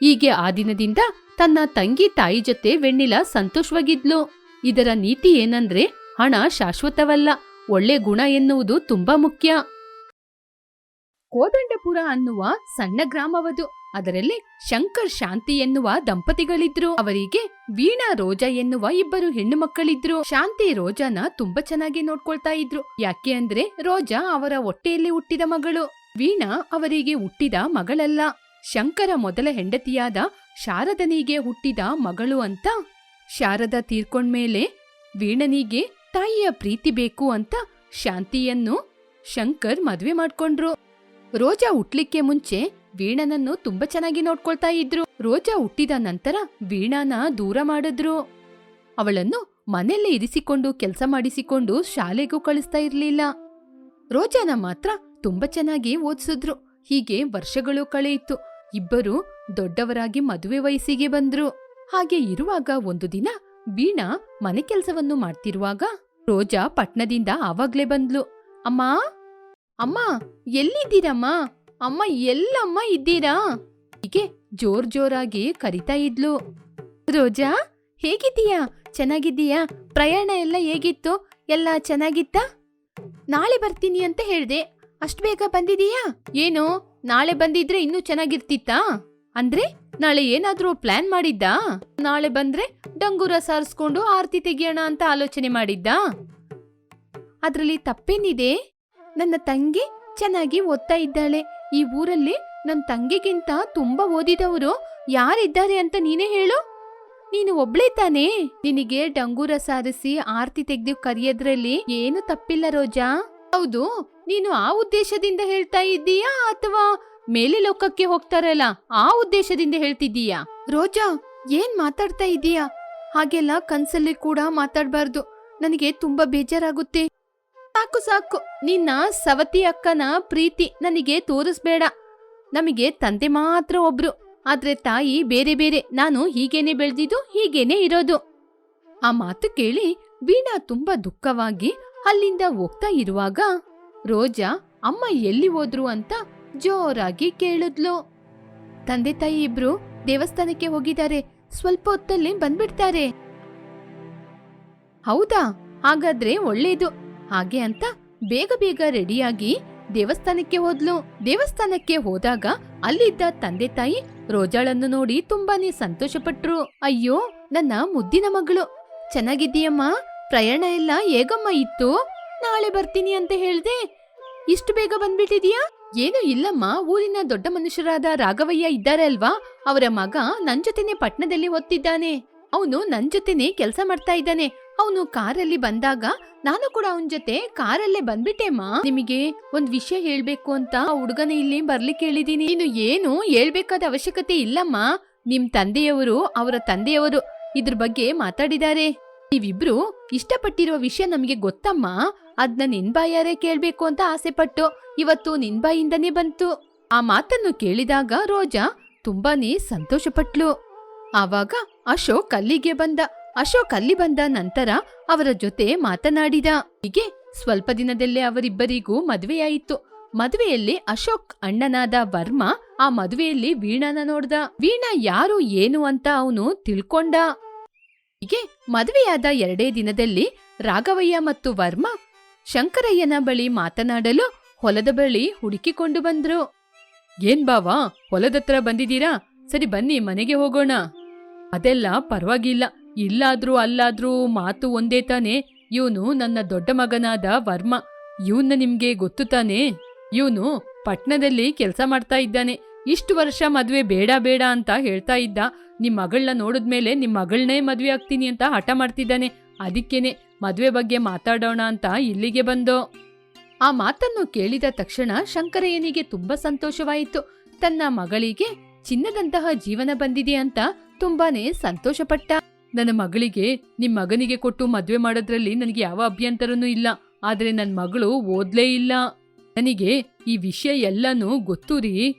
ಹೀಗೆ ಆ ದಿನದಿಂದ ತನ್ನ ತಂಗಿ ತಾಯಿ ಜೊತೆ ವೆಣ್ಣಿಲ ಸಂತೋಷವಾಗಿದ್ಲು. ಇದರ ನೀತಿ ಏನಂದ್ರೆ, ಹಣ ಶಾಶ್ವತವಲ್ಲ, ಒಳ್ಳೆ ಗುಣ ಎನ್ನುವುದು ತುಂಬಾ ಮುಖ್ಯ. ಕೋದಂಡಪುರ ಅನ್ನುವ ಸಣ್ಣ ಗ್ರಾಮವದು. ಅದರಲ್ಲಿ ಶಂಕರ್ ಶಾಂತಿ ಎನ್ನುವ ದಂಪತಿಗಳಿದ್ರು. ಅವರಿಗೆ ವೀಣಾ ರೋಜಾ ಎನ್ನುವ ಇಬ್ಬರು ಹೆಣ್ಣು ಮಕ್ಕಳಿದ್ರು. ಶಾಂತಿ ರೋಜಾನ ತುಂಬಾ ಚೆನ್ನಾಗಿ ನೋಡ್ಕೊಳ್ತಾ ಇದ್ರು. ಯಾಕೆ ಅಂದ್ರೆ ರೋಜಾ ಅವರ ಹೊಟ್ಟೆಯಲ್ಲಿ ಹುಟ್ಟಿದ ಮಗಳು. ವೀಣಾ ಅವರಿಗೆ ಹುಟ್ಟಿದ ಮಗಳಲ್ಲ. ಶಂಕರ ಮೊದಲ ಹೆಂಡತಿಯಾದ ಶಾರದನಿಗೆ ಹುಟ್ಟಿದ ಮಗಳು ಅಂತ ಶಾರದ ತೀರ್ಕೊಂಡ್ಮೇಲೆ ವೀಣನಿಗೆ ತಾಯಿಯ ಪ್ರೀತಿ ಬೇಕು ಅಂತ ಶಾಂತಿಯನ್ನು ಶಂಕರ್ ಮದ್ವೆ ಮಾಡ್ಕೊಂಡ್ರು. ರೋಜಾ ಹುಟ್ಲಿಕ್ಕೆ ಮುಂಚೆ ವೀಣನನ್ನು ತುಂಬಾ ಚೆನ್ನಾಗಿ ನೋಡ್ಕೊಳ್ತಾ ಇದ್ರು. ರೋಜಾ ಹುಟ್ಟಿದ ನಂತರ ವೀಣಾನ ದೂರ ಮಾಡಿದ್ರು. ಅವಳನ್ನು ಮನೆಯಲ್ಲೇ ಇರಿಸಿಕೊಂಡು, ಕೆಲಸ ಮಾಡಿಸಿಕೊಂಡು ಶಾಲೆಗೂ ಕಳಿಸ್ತಾ ಇರ್ಲಿಲ್ಲ. ರೋಜಾನ ಮಾತ್ರ ತುಂಬಾ ಚೆನ್ನಾಗಿ ಓದಿಸಿದ್ರು. ಹೀಗೆ ವರ್ಷಗಳು ಕಳೆಯಿತು. ಇಬ್ಬರು ದೊಡ್ಡವರಾಗಿ ಮದುವೆ ವಯಸ್ಸಿಗೆ ಬಂದ್ರು. ಹಾಗೆ ಇರುವಾಗ ಒಂದು ದಿನ ವೀಣಾ ಮನೆ ಕೆಲಸವನ್ನು ಮಾಡ್ತಿರುವಾಗ ರೋಜಾ ಪಟ್ನದಿಂದ ಆವಾಗ್ಲೇ ಬಂದ್ಲು. ಅಮ್ಮ ಅಮ್ಮ, ಎಲ್ಲಿದ್ದೀರಮ್ಮ? ಅಮ್ಮ, ಎಲ್ಲಮ್ಮ ಇದ್ದೀರಾ? ಹೀಗೆ ಜೋರ್ ಜೋರಾಗಿ ಕರಿತಾ ಇದ್ಲು. ರೋಜಾ, ಹೇಗಿದ್ದೀಯಾ? ಚೆನ್ನಾಗಿದ್ದೀಯಾ? ಪ್ರಯಾಣ ಎಲ್ಲ ಹೇಗಿತ್ತು? ಎಲ್ಲ ಚೆನ್ನಾಗಿತ್ತಾ? ನಾಳೆ ಬರ್ತೀನಿ ಅಂತ ಹೇಳ್ದೆ. ಅಷ್ಟು ಬೇಗ ಬಂದಿದೀಯಾ ಏನು, ನಾಳೆ ಬಂದಿದ್ರೆ ಇನ್ನೂ ಚೆನ್ನಾಗಿರ್ತಿತ್ತಾ? ಅಂದ್ರೆ, ನಾಳೆ ಏನಾದ್ರೂ ಪ್ಲಾನ್ ಮಾಡಿದ್ದಾ? ನಾಳೆ ಬಂದ್ರೆ ಡಂಗೂರ ಸಾರಿಸ್ಕೊಂಡು ಆರತಿ ತೆಗಿಯೋಣ ಅಂತ ಆಲೋಚನೆ ಮಾಡಿದ್ದಾ? ಅದರಲ್ಲಿ ತಪ್ಪೇನಿದೆ? ನನ್ನ ತಂಗಿ ಚೆನ್ನಾಗಿ ಓದ್ತಾ ಇದ್ದಾಳೆ. ಈ ಊರಲ್ಲಿ ನನ್ನ ತಂಗಿಗಿಂತ ತುಂಬಾ ಓದಿದವರು ಯಾರಿದ್ದಾರೆ ಅಂತ ನೀನೇ ಹೇಳು? ನೀನು ಒಬ್ಳೇ ತಾನೇ? ನಿನಗೆ ಡಂಗೂರ ಸಾರಿಸಿ ಆರ್ತಿ ತೆಗೆದು ಕರಿಯೋದ್ರಲ್ಲಿ ಏನು ತಪ್ಪಿಲ್ಲ ರೋಜಾ? ಹೌದು, ನೀನು ಆ ಉದ್ದೇಶದಿಂದ ಹೇಳ್ತಾ ಇದ್ದೀಯಾ ಅಥವಾ ಮೇಲೆ ಲೋಕಕ್ಕೆ ಹೋಗ್ತಾರಲ್ಲ ಆ ಉದ್ದೇಶದಿಂದ ಹೇಳ್ತಿದ್ದೀಯಾ? ರೋಜಾ, ಏನ್ ಮಾತಾಡ್ತಾ ಇದ್ದೀಯಾ? ಹಾಗೆಲ್ಲ ಕನ್ಸಲ್ಲಿ ಕೂಡ ಮಾತಾಡ್ಬಾರ್ದು. ನನಗೆ ತುಂಬಾ ಬೇಜಾರಾಗುತ್ತೆ. ಸಾಕು ಸಾಕು. ನಿನ್ನ ಸವತಿ ಅಕ್ಕನ ಪ್ರೀತಿ ನನಗೆ ತೋರಿಸ್ಬೇಡ. ನಮಗೆ ತಂದೆ ಮಾತ್ರ ಒಬ್ರು. ಆದ್ರೆ ತಾಯಿ ಬೇರೆ ಬೇರೆ. ನಾನು ಹೀಗೇನೆ ಬೆಳೆದಿದ್ದು, ಹೀಗೇನೆ ಇರೋದು. ಆ ಮಾತು ಕೇಳಿ ವೀಣಾ ತುಂಬಾ ದುಃಖವಾಗಿ ಅಲ್ಲಿಂದ ಹೋಗ್ತಾ ಇರುವಾಗ ರೋಜಾ ಅಮ್ಮ ಎಲ್ಲಿ ಹೋದ್ರು ಅಂತ ಜೋರಾಗಿ ಕೇಳಿದ್ಲು. ತಂದೆ ತಾಯಿ ಇಬ್ರು ದೇವಸ್ಥಾನಕ್ಕೆ ಹೋಗಿದ್ದಾರೆ. ಸ್ವಲ್ಪ ಹೊತ್ತಲ್ಲಿ ಬಂದ್ಬಿಡ್ತಾರೆ. ಹೌದಾ? ಹಾಗಾದ್ರೆ ಒಳ್ಳೇದು. ಹಾಗೆ ಅಂತ ಬೇಗ ಬೇಗ ರೆಡಿಯಾಗಿ ದೇವಸ್ಥಾನಕ್ಕೆ ಹೋದ್ಲು. ದೇವಸ್ಥಾನಕ್ಕೆ ಹೋದಾಗ ಅಲ್ಲಿದ್ದ ತಂದೆ ತಾಯಿ ರೋಜಾಳನ್ನು ನೋಡಿ ತುಂಬಾನೇ ಸಂತೋಷಪಟ್ರು. ಅಯ್ಯೋ, ನನ್ನ ಮುದ್ದಿನ ಮಗಳು. ಚೆನ್ನಾಗಿದ್ದೀಯಮ್ಮ. ಪ್ರಯಾಣ ಎಲ್ಲ ಹೇಗಮ್ಮ ಇತ್ತು? ನಾಳೆ ಬರ್ತೀನಿ ಅಂತ ಹೇಳ್ದೆ. ಇಷ್ಟು ಬೇಗ ಬಂದ್ಬಿಟ್ಟಿದೀಯಾ? ಏನು ಇಲ್ಲಮ್ಮ. ಊರಿನ ದೊಡ್ಡ ಮನುಷ್ಯರಾದ ರಾಘವಯ್ಯ ಇದ್ದಾರೆ ಅಲ್ವಾ? ಅವರ ಮಗ ನನ್ ಜೊತೆನೆ ಪಟ್ಟಣದಲ್ಲಿ ಓದ್ತಿದ್ದಾನೆ. ಅವನು ನನ್ ಜೊತೆನೆ ಕೆಲಸ ಮಾಡ್ತಾ ಇದ್ದಾನೆ. ಅವನು ಕಾರಲ್ಲಿ ಬಂದಾಗ ನಾನು ಕೂಡ ಅವನ ಜೊತೆ ಕಾರಲ್ಲೇ ಬಂದ್ಬಿಟ್ಟೆಮ್ಮ ನಿಮಗೆ ಒಂದ್ ವಿಷಯ ಹೇಳ್ಬೇಕು ಅಂತ ಹುಡುಗನ ಇಲ್ಲಿ ಬರ್ಲಿಕ್ಕೆ ಹೇಳಿದೀನಿ ನೀನು ಏನು ಹೇಳ್ಬೇಕಾದ ಅವಶ್ಯಕತೆ ಇಲ್ಲಮ್ಮ ನಿಮ್ ತಂದೆಯವರು ಅವರ ತಂದೆಯವರು ಇದ್ರ ಬಗ್ಗೆ ಮಾತಾಡಿದ್ದಾರೆ ನೀವಿಬ್ರು ಇಷ್ಟಪಟ್ಟಿರೋ ವಿಷಯ ನಮ್ಗೆ ಗೊತ್ತಮ್ಮ ಅದ್ನ ನಿನ್ ಬಾಯಾರೇ ಕೇಳ್ಬೇಕು ಅಂತ ಆಸೆ ಪಟ್ಟು ಇವತ್ತು ನಿನ್ ಬಾಯಿಂದನೇ ಬಂತು. ಆ ಮಾತನ್ನು ಕೇಳಿದಾಗ ರೋಜಾ ತುಂಬಾನೇ ಸಂತೋಷಪಟ್ಲು. ಆವಾಗ ಅಶೋಕ್ ಅಲ್ಲಿಗೆ ಬಂದ. ಅಶೋಕ್ ಅಲ್ಲಿ ಬಂದ ನಂತರ ಅವರ ಜೊತೆ ಮಾತನಾಡಿದ. ಹೀಗೆ ಸ್ವಲ್ಪ ದಿನದಲ್ಲೇ ಅವರಿಬ್ಬರಿಗೂ ಮದುವೆಯಾಯಿತು. ಮದುವೆಯಲ್ಲಿ ಅಶೋಕ್ ಅಣ್ಣನಾದ ವರ್ಮ ಆ ಮದುವೆಯಲ್ಲಿ ವೀಣಾನ ನೋಡ್ದ. ವೀಣಾ ಯಾರು, ಏನು ಅಂತ ಅವನು ತಿಳ್ಕೊಂಡ. ಹೀಗೆ ಮದುವೆಯಾದ ಎರಡೇ ದಿನದಲ್ಲಿ ರಾಘವಯ್ಯ ಮತ್ತು ವರ್ಮ ಶಂಕರಯ್ಯನ ಬಳಿ ಮಾತನಾಡಲು ಹೊಲದ ಬಳಿ ಹುಡುಕಿಕೊಂಡು ಬಂದ್ರು. ಏನ್ ಬಾವಾ, ಹೊಲದತ್ರ ಬಂದಿದ್ದೀರಾ? ಸರಿ ಬನ್ನಿ, ಮನೆಗೆ ಹೋಗೋಣ. ಅದೆಲ್ಲ ಪರವಾಗಿಲ್ಲ. ಇಲ್ಲಾದ್ರೂ ಅಲ್ಲಾದ್ರೂ ಮಾತು ಒಂದೇ ತಾನೆ? ಇವನು ನನ್ನ ದೊಡ್ಡ ಮಗನಾದ ವರ್ಮ. ಇವನ್ನ ನಿಮ್ಗೆ ಗೊತ್ತು ತಾನೆ? ಇವನು ಪಟ್ನದಲ್ಲಿ ಕೆಲಸ ಮಾಡ್ತಾ ಇದ್ದಾನೆ. ಇಷ್ಟು ವರ್ಷ ಮದ್ವೆ ಬೇಡ ಬೇಡ ಅಂತ ಹೇಳ್ತಾ ಇದ್ದ. ನಿಮ್ ಮಗಳನ್ನ ನೋಡಿದ್ಮೇಲೆ ನಿಮ್ ಮಗಳನ್ನೇ ಮದ್ವೆ ಆಗ್ತೀನಿ ಅಂತ ಹಠ ಮಾಡ್ತಿದ್ದಾನೆ. ಅದಕ್ಕೇನೆ ಮದ್ವೆ ಬಗ್ಗೆ ಮಾತಾಡೋಣ ಅಂತ ಇಲ್ಲಿಗೆ ಬಂದೋ. ಆ ಮಾತನ್ನು ಕೇಳಿದ ತಕ್ಷಣ ಶಂಕರಯ್ಯನಿಗೆ ತುಂಬಾ ಸಂತೋಷವಾಯಿತು. ತನ್ನ ಮಗಳಿಗೆ ಚಿನ್ನದಂತಹ ಜೀವನ ಬಂದಿದೆ ಅಂತ ತುಂಬಾನೇ ಸಂತೋಷಪಟ್ಟ. ನನ್ನ ಮಗಳಿಗೆ ನಿಮ್ಮ ಮಗನಿಗೆ ಕೊಟ್ಟು ಮದ್ವೆ ಮಾಡೋದ್ರಲ್ಲಿ ನನಗೆ ಯಾವ ಅಭ್ಯಂತರನೂ ಇಲ್ಲ. ಆದ್ರೆ ನನ್ ಮಗಳು ಓದ್ಲೇ ಇಲ್ಲ. ನನಗೆ ಈ ವಿಷಯ ಎಲ್ಲನೂ ಗೊತ್ತು ರೀ.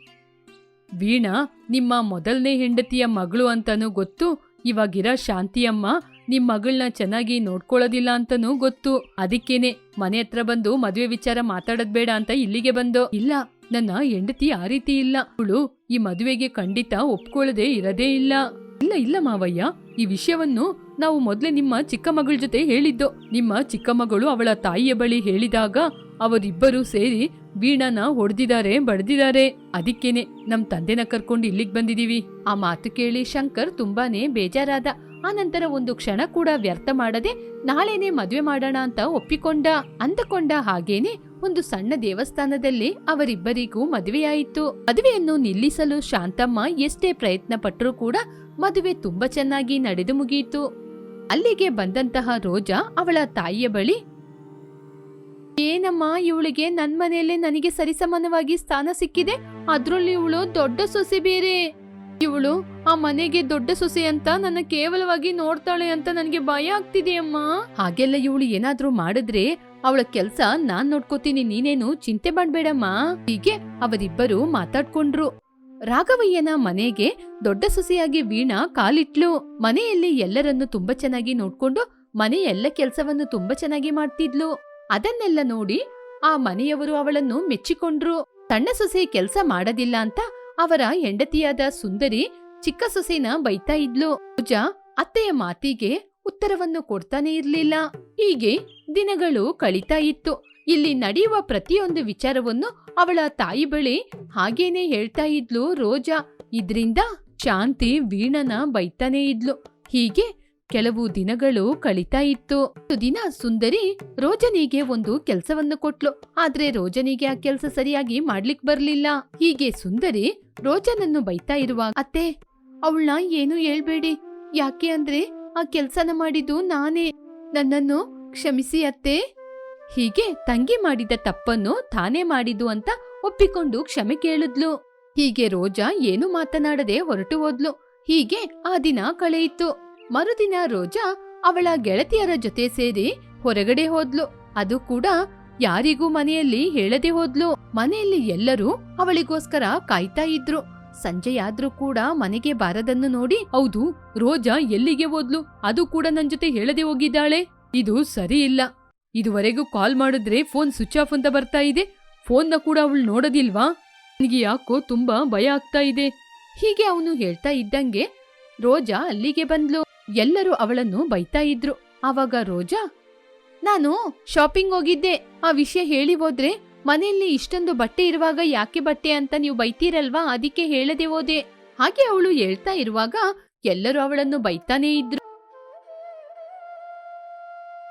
ವೀಣಾ, ನಿಮ್ಮ ಮೊದಲನೇ ಹೆಂಡತಿಯ ಮಗಳು ಅಂತನೂ ಗೊತ್ತು. ಇವಾಗಿರೋ ಶಾಂತಿಯಮ್ಮ ನಿಮ್ಮ ಮಗಳನ್ನ ಚೆನ್ನಾಗಿ ನೋಡ್ಕೊಳ್ಳೋದಿಲ್ಲ ಅಂತನೂ ಗೊತ್ತು. ಅದಕ್ಕೇನೆ ಮನೆ ಹತ್ರ ಬಂದು ಮದುವೆ ವಿಚಾರ ಮಾತಾಡೋದ್ ಬೇಡ ಅಂತ ಇಲ್ಲಿಗೆ ಬಂದು. ಇಲ್ಲ, ನನ್ನ ಹೆಂಡತಿ ಆ ರೀತಿ ಇಲ್ಲ. ಅವಳು ಈ ಮದುವೆಗೆ ಖಂಡಿತ ಒಪ್ಕೊಳ್ಳದೆ ಇರದೇ ಇಲ್ಲ. ಇಲ್ಲ ಇಲ್ಲ ಮಾವಯ್ಯ. ಈ ವಿಷಯವನ್ನು ನಾವು ಮೊದಲೇ ನಿಮ್ಮ ಚಿಕ್ಕ ಮಗಳ ಜೊತೆ ಹೇಳಿದ್ದು. ನಿಮ್ಮ ಚಿಕ್ಕ ಮಗಳು ಅವಳ ತಾಯಿಯ ಬಳಿ ಹೇಳಿದಾಗ ಅವರಿಬ್ಬರು ಸೇರಿ ವೀಣಾನ ಹೊಡೆದಿದ್ದಾರೆ, ಬಡ್ದಿದ್ದಾರೆ. ಅದಕ್ಕೇನೆ ನಮ್ ತಂದೆನ ಕರ್ಕೊಂಡು ಇಲ್ಲಿಗ್ ಬಂದಿದೀವಿ. ಆ ಮಾತು ಕೇಳಿ ಶಂಕರ್ ತುಂಬಾನೇ ಬೇಜಾರಾದ. ಆ ನಂತರ ಒಂದು ಕ್ಷಣ ಕೂಡ ವ್ಯರ್ಥ ಮಾಡದೆ ನಾಳೆನೆ ಮದ್ವೆ ಮಾಡೋಣ ಅಂತ ಒಪ್ಪಿಕೊಂಡ, ಅಂದಕೊಂಡ ಹಾಗೇನೆ ಒಂದು ಸಣ್ಣ ದೇವಸ್ಥಾನದಲ್ಲಿ ಅವರಿಬ್ಬರಿಗೂ ಮದುವೆಯಾಯಿತು. ಮದುವೆಯನ್ನು ನಿಲ್ಲಿಸಲು ಶಾಂತಮ್ಮ ಎಷ್ಟೇ ಪ್ರಯತ್ನ ಪಟ್ಟರೂ ಕೂಡ ಮದುವೆ ತುಂಬಾ ಚೆನ್ನಾಗಿ ನಡೆದು ಮುಗಿಯಿತು ಅಲ್ಲಿಗೆ ಬಂದಂತಹ ರೋಜಾ ಅವಳ ತಾಯಿಯ ಬಳಿ, ಏನಮ್ಮ, ಇವಳಿಗೆ ನನ್ ಮನೆಯಲ್ಲೇ ನನಗೆ ಸರಿಸಮಾನವಾಗಿ ಸ್ಥಾನ ಸಿಕ್ಕಿದೆ. ಅದ್ರಲ್ಲಿ ಇವಳು ದೊಡ್ಡ ಸೊಸೆ ಬೇರೆ. ಇವಳು, ಆ ಮನೆಗೆ ದೊಡ್ಡ ಸೊಸೆ ಅಂತ ನನ್ನ ಕೇವಲವಾಗಿ ನೋಡ್ತಾಳೆ ಅಂತ ನನಗೆ ಭಯ ಆಗ್ತಿದೆಯಮ್ಮ. ಹಾಗೆಲ್ಲ ಇವಳು ಏನಾದ್ರೂ ಮಾಡಿದ್ರೆ ಅವಳ ಕೆಲ್ಸ ನಾನ್ ನೋಡ್ಕೋತೀನಿ, ನೀನೇನು ಚಿಂತೆ ಮಾಡ್ಬೇಡಮ್ಮ. ಹೀಗೆ ಅವರಿಬ್ಬರು ಮಾತಾಡ್ಕೊಂಡ್ರು. ರಾಘವಯ್ಯನ ಮನೆಗೆ ದೊಡ್ಡ ಸೊಸೆಯಾಗಿ ವೀಣಾ ಕಾಲಿಟ್ಲು. ಮನೆಯಲ್ಲಿ ಎಲ್ಲರನ್ನು ತುಂಬಾ ಚೆನ್ನಾಗಿ ನೋಡ್ಕೊಂಡು ಮನೆ ಎಲ್ಲ ಕೆಲಸವನ್ನು ತುಂಬಾ ಚೆನ್ನಾಗಿ ಮಾಡ್ತಿದ್ಲು. ಅದನ್ನೆಲ್ಲ ನೋಡಿ ಆ ಮನೆಯವರು ಅವಳನ್ನು ಮೆಚ್ಚಿಕೊಂಡ್ರು. ಸಣ್ಣ ಸೊಸೆ ಕೆಲಸ ಮಾಡೋದಿಲ್ಲ ಅಂತ ಅವರ ಹೆಂಡತಿಯಾದ ಸುಂದರಿ ಚಿಕ್ಕ ಸೊಸೆನ ಬೈತಾ ಇದ್ಲು. ಪೂಜಾ ಅತ್ತೆಯ ಮಾತಿಗೆ ಉತ್ತರವನ್ನು ಕೊಡ್ತಾನೆ ಇರ್ಲಿಲ್ಲ. ಹೀಗೆ ದಿನಗಳು ಕಳೀತಾ ಇತ್ತು. ಇಲ್ಲಿ ನಡೆಯುವ ಪ್ರತಿಯೊಂದು ವಿಚಾರವನ್ನು ಅವಳ ತಾಯಿ ಬಳಿ ಹಾಗೇನೆ ಹೇಳ್ತಾ ಇದ್ಲು ರೋಜಾ. ಇದ್ರಿಂದ ಶಾಂತಿ ವೀಣನ ಬೈತಾನೆ ಇದ್ಲು. ಹೀಗೆ ಕೆಲವು ದಿನಗಳು ಕಳೀತಾ ಇತ್ತು. ದಿನ ಸುಂದರಿ ರೋಜನಿಗೆ ಒಂದು ಕೆಲಸವನ್ನು ಕೊಟ್ಲು. ಆದ್ರೆ ರೋಜನಿಗೆ ಆ ಕೆಲಸ ಸರಿಯಾಗಿ ಮಾಡ್ಲಿಕ್ ಬರ್ಲಿಲ್ಲ. ಹೀಗೆ ಸುಂದರಿ ರೋಜನನ್ನು ಬೈತಾ ಇರುವಾಗ ಅತ್ತೆ, ಅವಳನ್ನ ಏನು ಹೇಳ್ಬೇಡಿ. ಯಾಕೆ ಅಂದ್ರೆ ಆ ಕೆಲ್ಸನ ಮಾಡಿದ್ದು ನಾನೇ. ನನ್ನನ್ನು ಕ್ಷಮಿಸಿ ಅತ್ತೆ. ಹೀಗೆ ತಂಗಿ ಮಾಡಿದ ತಪ್ಪನ್ನು ತಾನೇ ಮಾಡಿದ್ದು ಅಂತ ಒಪ್ಪಿಕೊಂಡು ಕ್ಷಮೆ ಕೇಳಿದ್ಲು. ಹೀಗೆ ರೋಜಾ ಏನು ಮಾತನಾಡದೆ ಹೊರಟು ಹೋದ್ಲು. ಹೀಗೆ ಆ ದಿನ ಕಳೆಯಿತು. ಮರುದಿನ ರೋಜಾ ಅವಳ ಗೆಳತಿಯರ ಜೊತೆ ಸೇರಿ ಹೊರಗಡೆ ಹೋದ್ಲು. ಅದು ಕೂಡ ಯಾರಿಗೂ ಮನೆಯಲ್ಲಿ ಹೇಳದೆ ಹೋದ್ಲು. ಮನೆಯಲ್ಲಿ ಎಲ್ಲರೂ ಅವಳಿಗೋಸ್ಕರ ಕಾಯ್ತಾ ಇದ್ರು. ಸಂಜೆಯಾದ್ರೂ ಕೂಡ ಮನೆಗೆ ಬಾರದನ್ನು ನೋಡಿ, ಹೌದು, ರೋಜಾ ಎಲ್ಲಿಗೆ ಹೋದ್ಲು? ಅದು ಕೂಡ ನನ್ ಜೊತೆ ಹೇಳದೆ ಹೋಗಿದ್ದಾಳೆ. ಇದು ಸರಿ ಇಲ್ಲ. ಇದುವರೆಗೂ ಕಾಲ್ ಮಾಡಿದ್ರೆ ಫೋನ್ ಸ್ವಿಚ್ ಆಫ್ ಅಂತ ಬರ್ತಾ ಇದೆ. ಫೋನ್ನ ಕೂಡ ಅವಳು ನೋಡೋದಿಲ್ವಾ? ನನಗೆ ಯಾಕೋ ತುಂಬಾ ಭಯ ಆಗ್ತಾ ಇದೆ. ಹೀಗೆ ಅವನು ಹೇಳ್ತಾ ಇದ್ದಂಗೆ ರೋಜಾ ಅಲ್ಲಿಗೆ ಬಂದ್ಲು. ಎಲ್ಲರೂ ಅವಳನ್ನು ಬೈತಾ ಇದ್ರು. ಆವಾಗ ರೋಜಾ, ನಾನು ಶಾಪಿಂಗ್ ಹೋಗಿದ್ದೆ. ಆ ವಿಷಯ ಹೇಳಿ ಹೋದ್ರೆ ಮನೆಯಲ್ಲಿ ಇಷ್ಟೊಂದು ಬಟ್ಟೆ ಇರುವಾಗ ಯಾಕೆ ಬಟ್ಟೆ ಅಂತ ನೀವು ಬೈತೀರಲ್ವಾ? ಅದಕ್ಕೆ ಹೇಳದೆ ಹೋದೆ. ಹಾಗೆ ಅವಳು ಹೇಳ್ತಾ ಇರುವಾಗ ಎಲ್ಲರೂ ಅವಳನ್ನು ಬೈತಾನೇ ಇದ್ರು.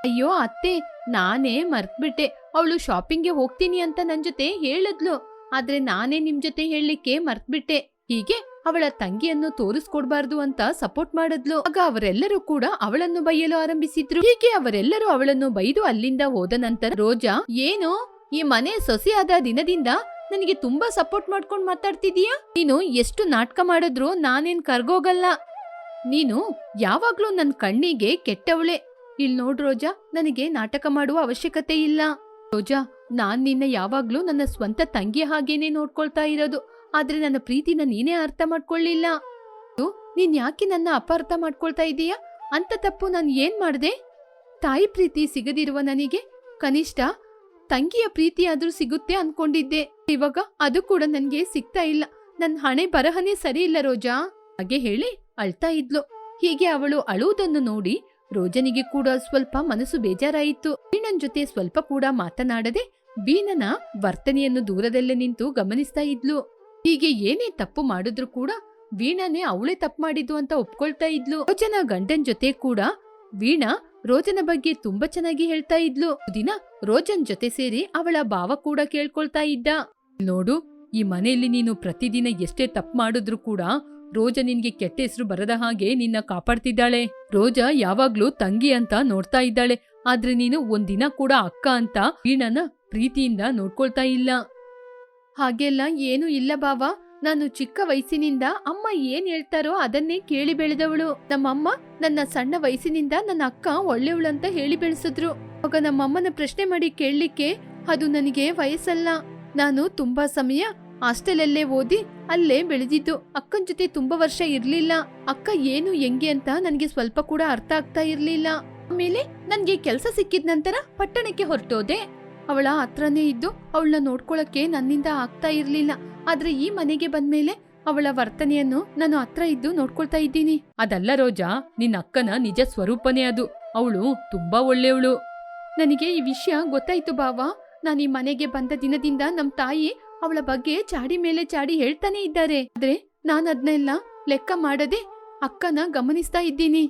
ಅಯ್ಯೋ ಅತ್ತೆ, ನಾನೇ ಮರ್ತ್ಬಿಟ್ಟೆ. ಅವಳು ಶಾಪಿಂಗ್ಗೆ ಹೋಗ್ತೀನಿ ಅಂತ ನನ್ ಜೊತೆ ಹೇಳಿದ್ಲು. ಆದ್ರೆ ನಾನೇ ನಿಮ್ ಜೊತೆ ಹೇಳಲಿಕ್ಕೆ ಮರ್ತ್ಬಿಟ್ಟೆ. ಹೀಗೆ ಅವಳ ತಂಗಿಯನ್ನು ತೋರಿಸ್ಕೊಡ್ಬಾರ್ದು ಅಂತ ಸಪೋರ್ಟ್ ಮಾಡಿದ್ಲು. ಆಗ ಅವರೆಲ್ಲರೂ ಕೂಡ ಅವಳನ್ನು ಬೈಯಲು ಆರಂಭಿಸಿದ್ರು. ಹೀಗೆ ಅವರೆಲ್ಲರೂ ಅವಳನ್ನು ಬೈದು ಅಲ್ಲಿಂದ ಹೋದ ನಂತರ ರೋಜಾ, ಏನು? ಈ ಮನೆ ಸೊಸೆಯಾದ ದಿನದಿಂದ ನನಗೆ ತುಂಬಾ ಸಪೋರ್ಟ್ ಮಾಡ್ಕೊಂಡು ಮಾತಾಡ್ತಿದೀಯಾ? ನೀನು ಎಷ್ಟು ನಾಟಕ ಮಾಡಿದ್ರು ನಾನೇನ್ ಕರ್ಗೋಗಲ್ಲ. ನೀನು ಯಾವಾಗ್ಲೂ ನನ್ ಕಣ್ಣಿಗೆ ಕೆಟ್ಟವಳೆ. ಇಲ್ ನೋಡ್ ರೋಜಾ, ನನಗೆ ನಾಟಕ ಮಾಡುವ ಅವಶ್ಯಕತೆ ಇಲ್ಲ. ರೋಜಾ, ನಾನ್ ನಿನ್ನ ಯಾವಾಗ್ಲೂ ನನ್ನ ಸ್ವಂತ ತಂಗಿ ಹಾಗೇನೆ ನೋಡ್ಕೊಳ್ತಾ ಇರೋದು. ಆದ್ರೆ ನನ್ನ ಪ್ರೀತಿನ ನೀನೇ ಅರ್ಥ ಮಾಡ್ಕೊಳ್ಳಿಲ್ಲ. ನೀನ್ ಯಾಕೆ ನನ್ನ ಅಪಾರ್ಥ ಮಾಡ್ಕೊಳ್ತಾ ಇದೀಯ? ಅಂತ ತಪ್ಪು ನಾನು ಏನ್ ಮಾಡ್ದೆ? ತಾಯಿ ಪ್ರೀತಿ ಸಿಗದಿರುವ ನನಗೆ ಕನಿಷ್ಠ ತಂಗಿಯ ಪ್ರೀತಿ ಆದ್ರೂ ಸಿಗುತ್ತೆ ಅನ್ಕೊಂಡಿದ್ದೆ. ಇವಾಗ ಅದು ಕೂಡ ನನ್ಗೆ ಸಿಗ್ತಾ ಇಲ್ಲ. ನನ್ ಹಣೆ ಬರಹನೇ ಸರಿ ಇಲ್ಲ ರೋಜಾ. ಹಾಗೆ ಹೇಳಿ ಅಳ್ತಾ ಇದ್ಲು. ಹೀಗೆ ಅವಳು ಅಳುವುದನ್ನು ನೋಡಿ ರೋಜನಿಗೆ ಕೂಡ ಸ್ವಲ್ಪ ಮನಸ್ಸು ಬೇಜಾರಾಯಿತು. ವೀಣನ್ ಜೊತೆ ಸ್ವಲ್ಪ ಕೂಡ ಮಾತನಾಡದೆ ವೀಣನ ವರ್ತನೆಯನ್ನು ದೂರದಲ್ಲೇ ನಿಂತು ಗಮನಿಸ್ತಾ ಇದ್ಲು. ಹೀಗೆ ಏನೇ ತಪ್ಪು ಮಾಡಿದ್ರು ಕೂಡ ವೀಣಾನೇ ಅವಳೇ ತಪ್ಪು ಮಾಡಿದ್ದು ಅಂತ ಒಪ್ಕೊಳ್ತಾ ಇದ್ಲು. ರೋಜನ ಗಂಡನ್ ಜೊತೆ ಕೂಡ ವೀಣಾ ರೋಜನ ಬಗ್ಗೆ ತುಂಬಾ ಚೆನ್ನಾಗಿ ಹೇಳ್ತಾ ಇದ್ಲು. ದಿನ ರೋಜನ್ ಜೊತೆ ಸೇರಿ ಅವಳ ಭಾವ ಕೂಡ ಕೇಳ್ಕೊಳ್ತಾ ಇದ್ದ. ನೋಡು, ಈ ಮನೆಯಲ್ಲಿ ನೀನು ಪ್ರತಿದಿನ ಎಷ್ಟೇ ತಪ್ಪು ಮಾಡಿದ್ರು ಕೂಡ ರೋಜ ನಿನ್ಗೆ ಕೆಟ್ಟ ಹೆಸರು ಬರದ ಹಾಗೆ ನಿನ್ನ ಕಾಪಾಡ್ತಿದ್ದಾಳೆ. ರೋಜ ಯಾವಾಗ್ಲೂ ತಂಗಿ ಅಂತ ನೋಡ್ತಾ ಇದ್ದಾಳೆ. ಆದ್ರೆ ನೀನು ಒಂದಿನ ಕೂಡ ಅಕ್ಕ ಅಂತ ವೀಣನ ಪ್ರೀತಿಯಿಂದ ನೋಡ್ಕೊಳ್ತಾ ಇಲ್ಲ. ಹಾಗೆಲ್ಲ ಏನು ಇಲ್ಲ ಬಾವ. ನಾನು ಚಿಕ್ಕ ವಯಸ್ಸಿನಿಂದ ಅಮ್ಮ ಏನ್ ಹೇಳ್ತಾರೋ ಅದನ್ನೇ ಕೇಳಿ ಬೆಳೆದವಳು. ನಮ್ಮಮ್ಮ ನನ್ನ ಸಣ್ಣ ವಯಸ್ಸಿನಿಂದ ನನ್ನ ಅಕ್ಕ ಒಳ್ಳೆಯವಳಂತ ಹೇಳಿ ಬೆಳೆಸಿದ್ರು. ಆಗ ನಮ್ಮಮ್ಮನ ಪ್ರಶ್ನೆ ಮಾಡಿ ಕೇಳಲಿಕ್ಕೆ ಅದು ನನಗೆ ವಯಸ್ಸಲ್ಲ. ನಾನು ತುಂಬಾ ಸಮಯ ಹಾಸ್ಟೆಲಲ್ಲೇ ಓದಿ ಅಲ್ಲೇ ಬೆಳೆದಿದ್ದು. ಅಕ್ಕನ ಜೊತೆ ತುಂಬಾ ವರ್ಷ ಇರ್ಲಿಲ್ಲ. ಅಕ್ಕ ಏನು, ಹೆಂಗೆ ಅಂತ ನನಗೆ ಸ್ವಲ್ಪ ಕೂಡ ಅರ್ಥ ಆಗ್ತಾ ಇರ್ಲಿಲ್ಲ. ಆಮೇಲೆ ನನ್ಗೆ ಕೆಲಸ ಸಿಕ್ಕಿದ ನಂತರ ಪಟ್ಟಣಕ್ಕೆ ಹೊರಟೋದೆ. ಅವಳ ಹತ್ರನೇ ಇದ್ದು ಅವಳನ್ನ ನೋಡ್ಕೊಳಕ್ಕೆ ನನ್ನಿಂದ ಆಗ್ತಾ ಇರ್ಲಿಲ್ಲ. ಆದ್ರೆ ಈ ಮನೆಗೆ ಬಂದ್ಮೇಲೆ ಅವಳ ವರ್ತನೆಯನ್ನು ನಾನು ಹತ್ರ ಇದ್ದು ನೋಡ್ಕೊಳ್ತಾ ಇದ್ದೀನಿ. ಅದಲ್ಲ ರೋಜಾ ನಿನ್ನ ಅಕ್ಕನ ನಿಜ ಸ್ವರೂಪನೇ ಅದು. ಅವಳು ತುಂಬಾ ಒಳ್ಳೆಯವಳು. ನನಗೆ ಈ ವಿಷಯ ಗೊತ್ತಾಯ್ತು ಬಾವ ನಾನು ಈ ಮನೆಗೆ ಬಂದ ದಿನದಿಂದ ನಮ್ ತಾಯಿ ಅವಳ ಬಗ್ಗೆ ಚಾಡಿ ಮೇಲೆ ಚಾಡಿ ಹೇಳ್ತಾನೆ ಇದ್ದಾರೆ. ಆದ್ರೆ ನಾನು ಅದನ್ನೆಲ್ಲ ಲೆಕ್ಕ ಮಾಡದೆ ಅಕ್ಕನ ಗಮನಿಸ್ತಾ ಇದ್ದೀನಿ.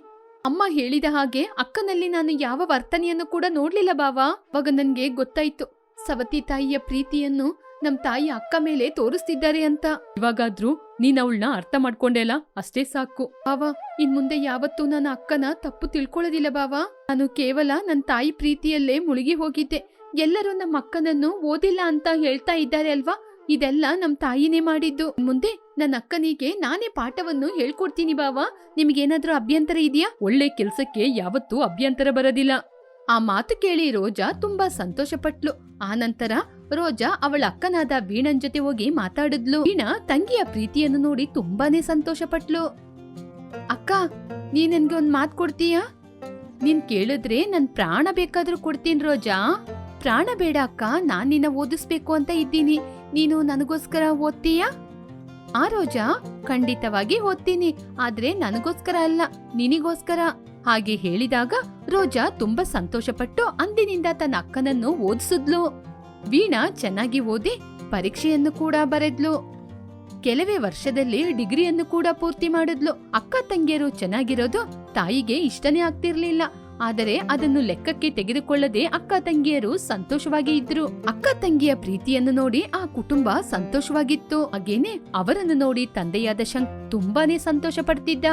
ಅಮ್ಮ ಹೇಳಿದ ಹಾಗೆ ಅಕ್ಕನಲ್ಲಿ ನಾನು ಯಾವ ವರ್ತನೆಯನ್ನು ಕೂಡ ನೋಡ್ಲಿಲ್ಲ ಬಾವಾ. ಅವಾಗ ನನ್ಗೆ ಗೊತ್ತಾಯ್ತು. ಸವತಿ ತಾಯಿಯ ಪ್ರೀತಿಯನ್ನು ನಮ್ ತಾಯಿ ಅಕ್ಕ ಮೇಲೆ ತೋರಿಸ್ತಿದ್ದಾರೆ ಅಂತ. ಇವಾಗಾದ್ರೂ ನೀನ್ ಅವಳನ್ನ ಅರ್ಥ ಮಾಡ್ಕೊಂಡೆಲ್ಲ ಅಷ್ಟೇ ಸಾಕು. ಬಾವ ಇನ್ ಮುಂದೆ ಯಾವತ್ತೂ ನನ್ನ ಅಕ್ಕನ ತಪ್ಪು ತಿಳ್ಕೊಳ್ಳೋದಿಲ್ಲ ಬಾವ. ನಾನು ಕೇವಲ ನನ್ನ ತಾಯಿ ಪ್ರೀತಿಯಲ್ಲೇ ಮುಳುಗಿ ಹೋಗಿದ್ದೆ. ಎಲ್ಲರೂ ನಮ್ಮ ಅಕ್ಕನನ್ನು ಓದಿಲ್ಲ ಅಂತ ಹೇಳ್ತಾ ಇದ್ದಾರೆ ಅಲ್ವಾ? ಇದೆಲ್ಲ ನಮ್ ತಾಯಿನೇ ಮಾಡಿದ್ದು. ಮುಂದೆ ನನ್ನ ಅಕ್ಕನಿಗೆ ನಾನೇ ಪಾಠವನ್ನು ಹೇಳ್ಕೊಡ್ತೀನಿ ಬಾವ. ನಿಮ್ಗೇನಾದ್ರೂ ಅಭ್ಯಂತರ ಇದೆಯಾ? ಒಳ್ಳೆ ಕೆಲ್ಸಕ್ಕೆ ಯಾವತ್ತೂ ಅಭ್ಯಂತರ ಬರೋದಿಲ್ಲ. ಆ ಮಾತು ಕೇಳಿ ರೋಜಾ ತುಂಬಾ ಸಂತೋಷಪಟ್ಲು. ಆ ನಂತರ ರೋಜಾ ಅವಳ ಅಕ್ಕನಾದ ವೀಣನ್ ಜೊತೆ ಹೋಗಿ ಮಾತಾಡಿದ್ಲು. ವೀಣಾ ತಂಗಿಯ ಪ್ರೀತಿಯನ್ನು ನೋಡಿ ತುಂಬಾನೇ ಸಂತೋಷಪಟ್ಲು. ಅಕ್ಕ ನೀ ನನ್ಗೆ ಒಂದ್ ಮಾತ್ ಕೊಡ್ತೀಯಾ? ನೀನ್ ಕೇಳಿದ್ರೆ ನನ್ ಪ್ರಾಣ ಬೇಕಾದ್ರೂ ಕೊಡ್ತೀನಿ ರೋಜಾ. ಪ್ರಾಣ ಬೇಡ ಅಕ್ಕ, ನಾನ್ ನಿನ್ನ ಓದಿಸ್ಬೇಕು ಅಂತ ಇದ್ದೀನಿ. ನೀನು ನನಗೋಸ್ಕರ ಓದ್ತೀಯಾ? ಆ ರೋಜಾ ಖಂಡಿತವಾಗಿ ಓದ್ತೀನಿ, ಆದ್ರೆ ನನಗೋಸ್ಕರ ಅಲ್ಲ, ನಿನಗೋಸ್ಕರ. ಹಾಗೆ ಹೇಳಿದಾಗ ರೋಜಾ ತುಂಬಾ ಸಂತೋಷಪಟ್ಟು ಅಂದಿನಿಂದ ತನ್ನ ಅಕ್ಕನನ್ನು ಓದಿಸಿದ್ಲು. ವೀಣಾ ಚೆನ್ನಾಗಿ ಓದಿ ಪರೀಕ್ಷೆಯನ್ನು ಕೂಡ ಬರೆದ್ಲು. ಕೆಲವೇ ವರ್ಷದಲ್ಲಿ ಡಿಗ್ರಿಯನ್ನು ಕೂಡ ಪೂರ್ತಿ ಮಾಡಿದ್ಲು. ಅಕ್ಕ ತಂಗಿಯರು ಚೆನ್ನಾಗಿರೋದು ತಾಯಿಗೆ ಇಷ್ಟನೇ ಆಗ್ತಿರ್ಲಿಲ್ಲ. ಆದರೆ ಅದನ್ನು ಲೆಕ್ಕಕ್ಕೆ ತೆಗೆದುಕೊಳ್ಳದೆ ಅಕ್ಕ ತಂಗಿಯರು ಸಂತೋಷವಾಗಿ ಇದ್ರು. ಅಕ್ಕ ತಂಗಿಯ ಪ್ರೀತಿಯನ್ನು ನೋಡಿ ಆ ಕುಟುಂಬ ಸಂತೋಷವಾಗಿತ್ತು. ಹಾಗೇನೆ ಅವರನ್ನು ನೋಡಿ ತಂದೆಯಾದ ಶಂಕ್ ತುಂಬಾನೇ ಸಂತೋಷ ಪಡ್ತಿದ್ದ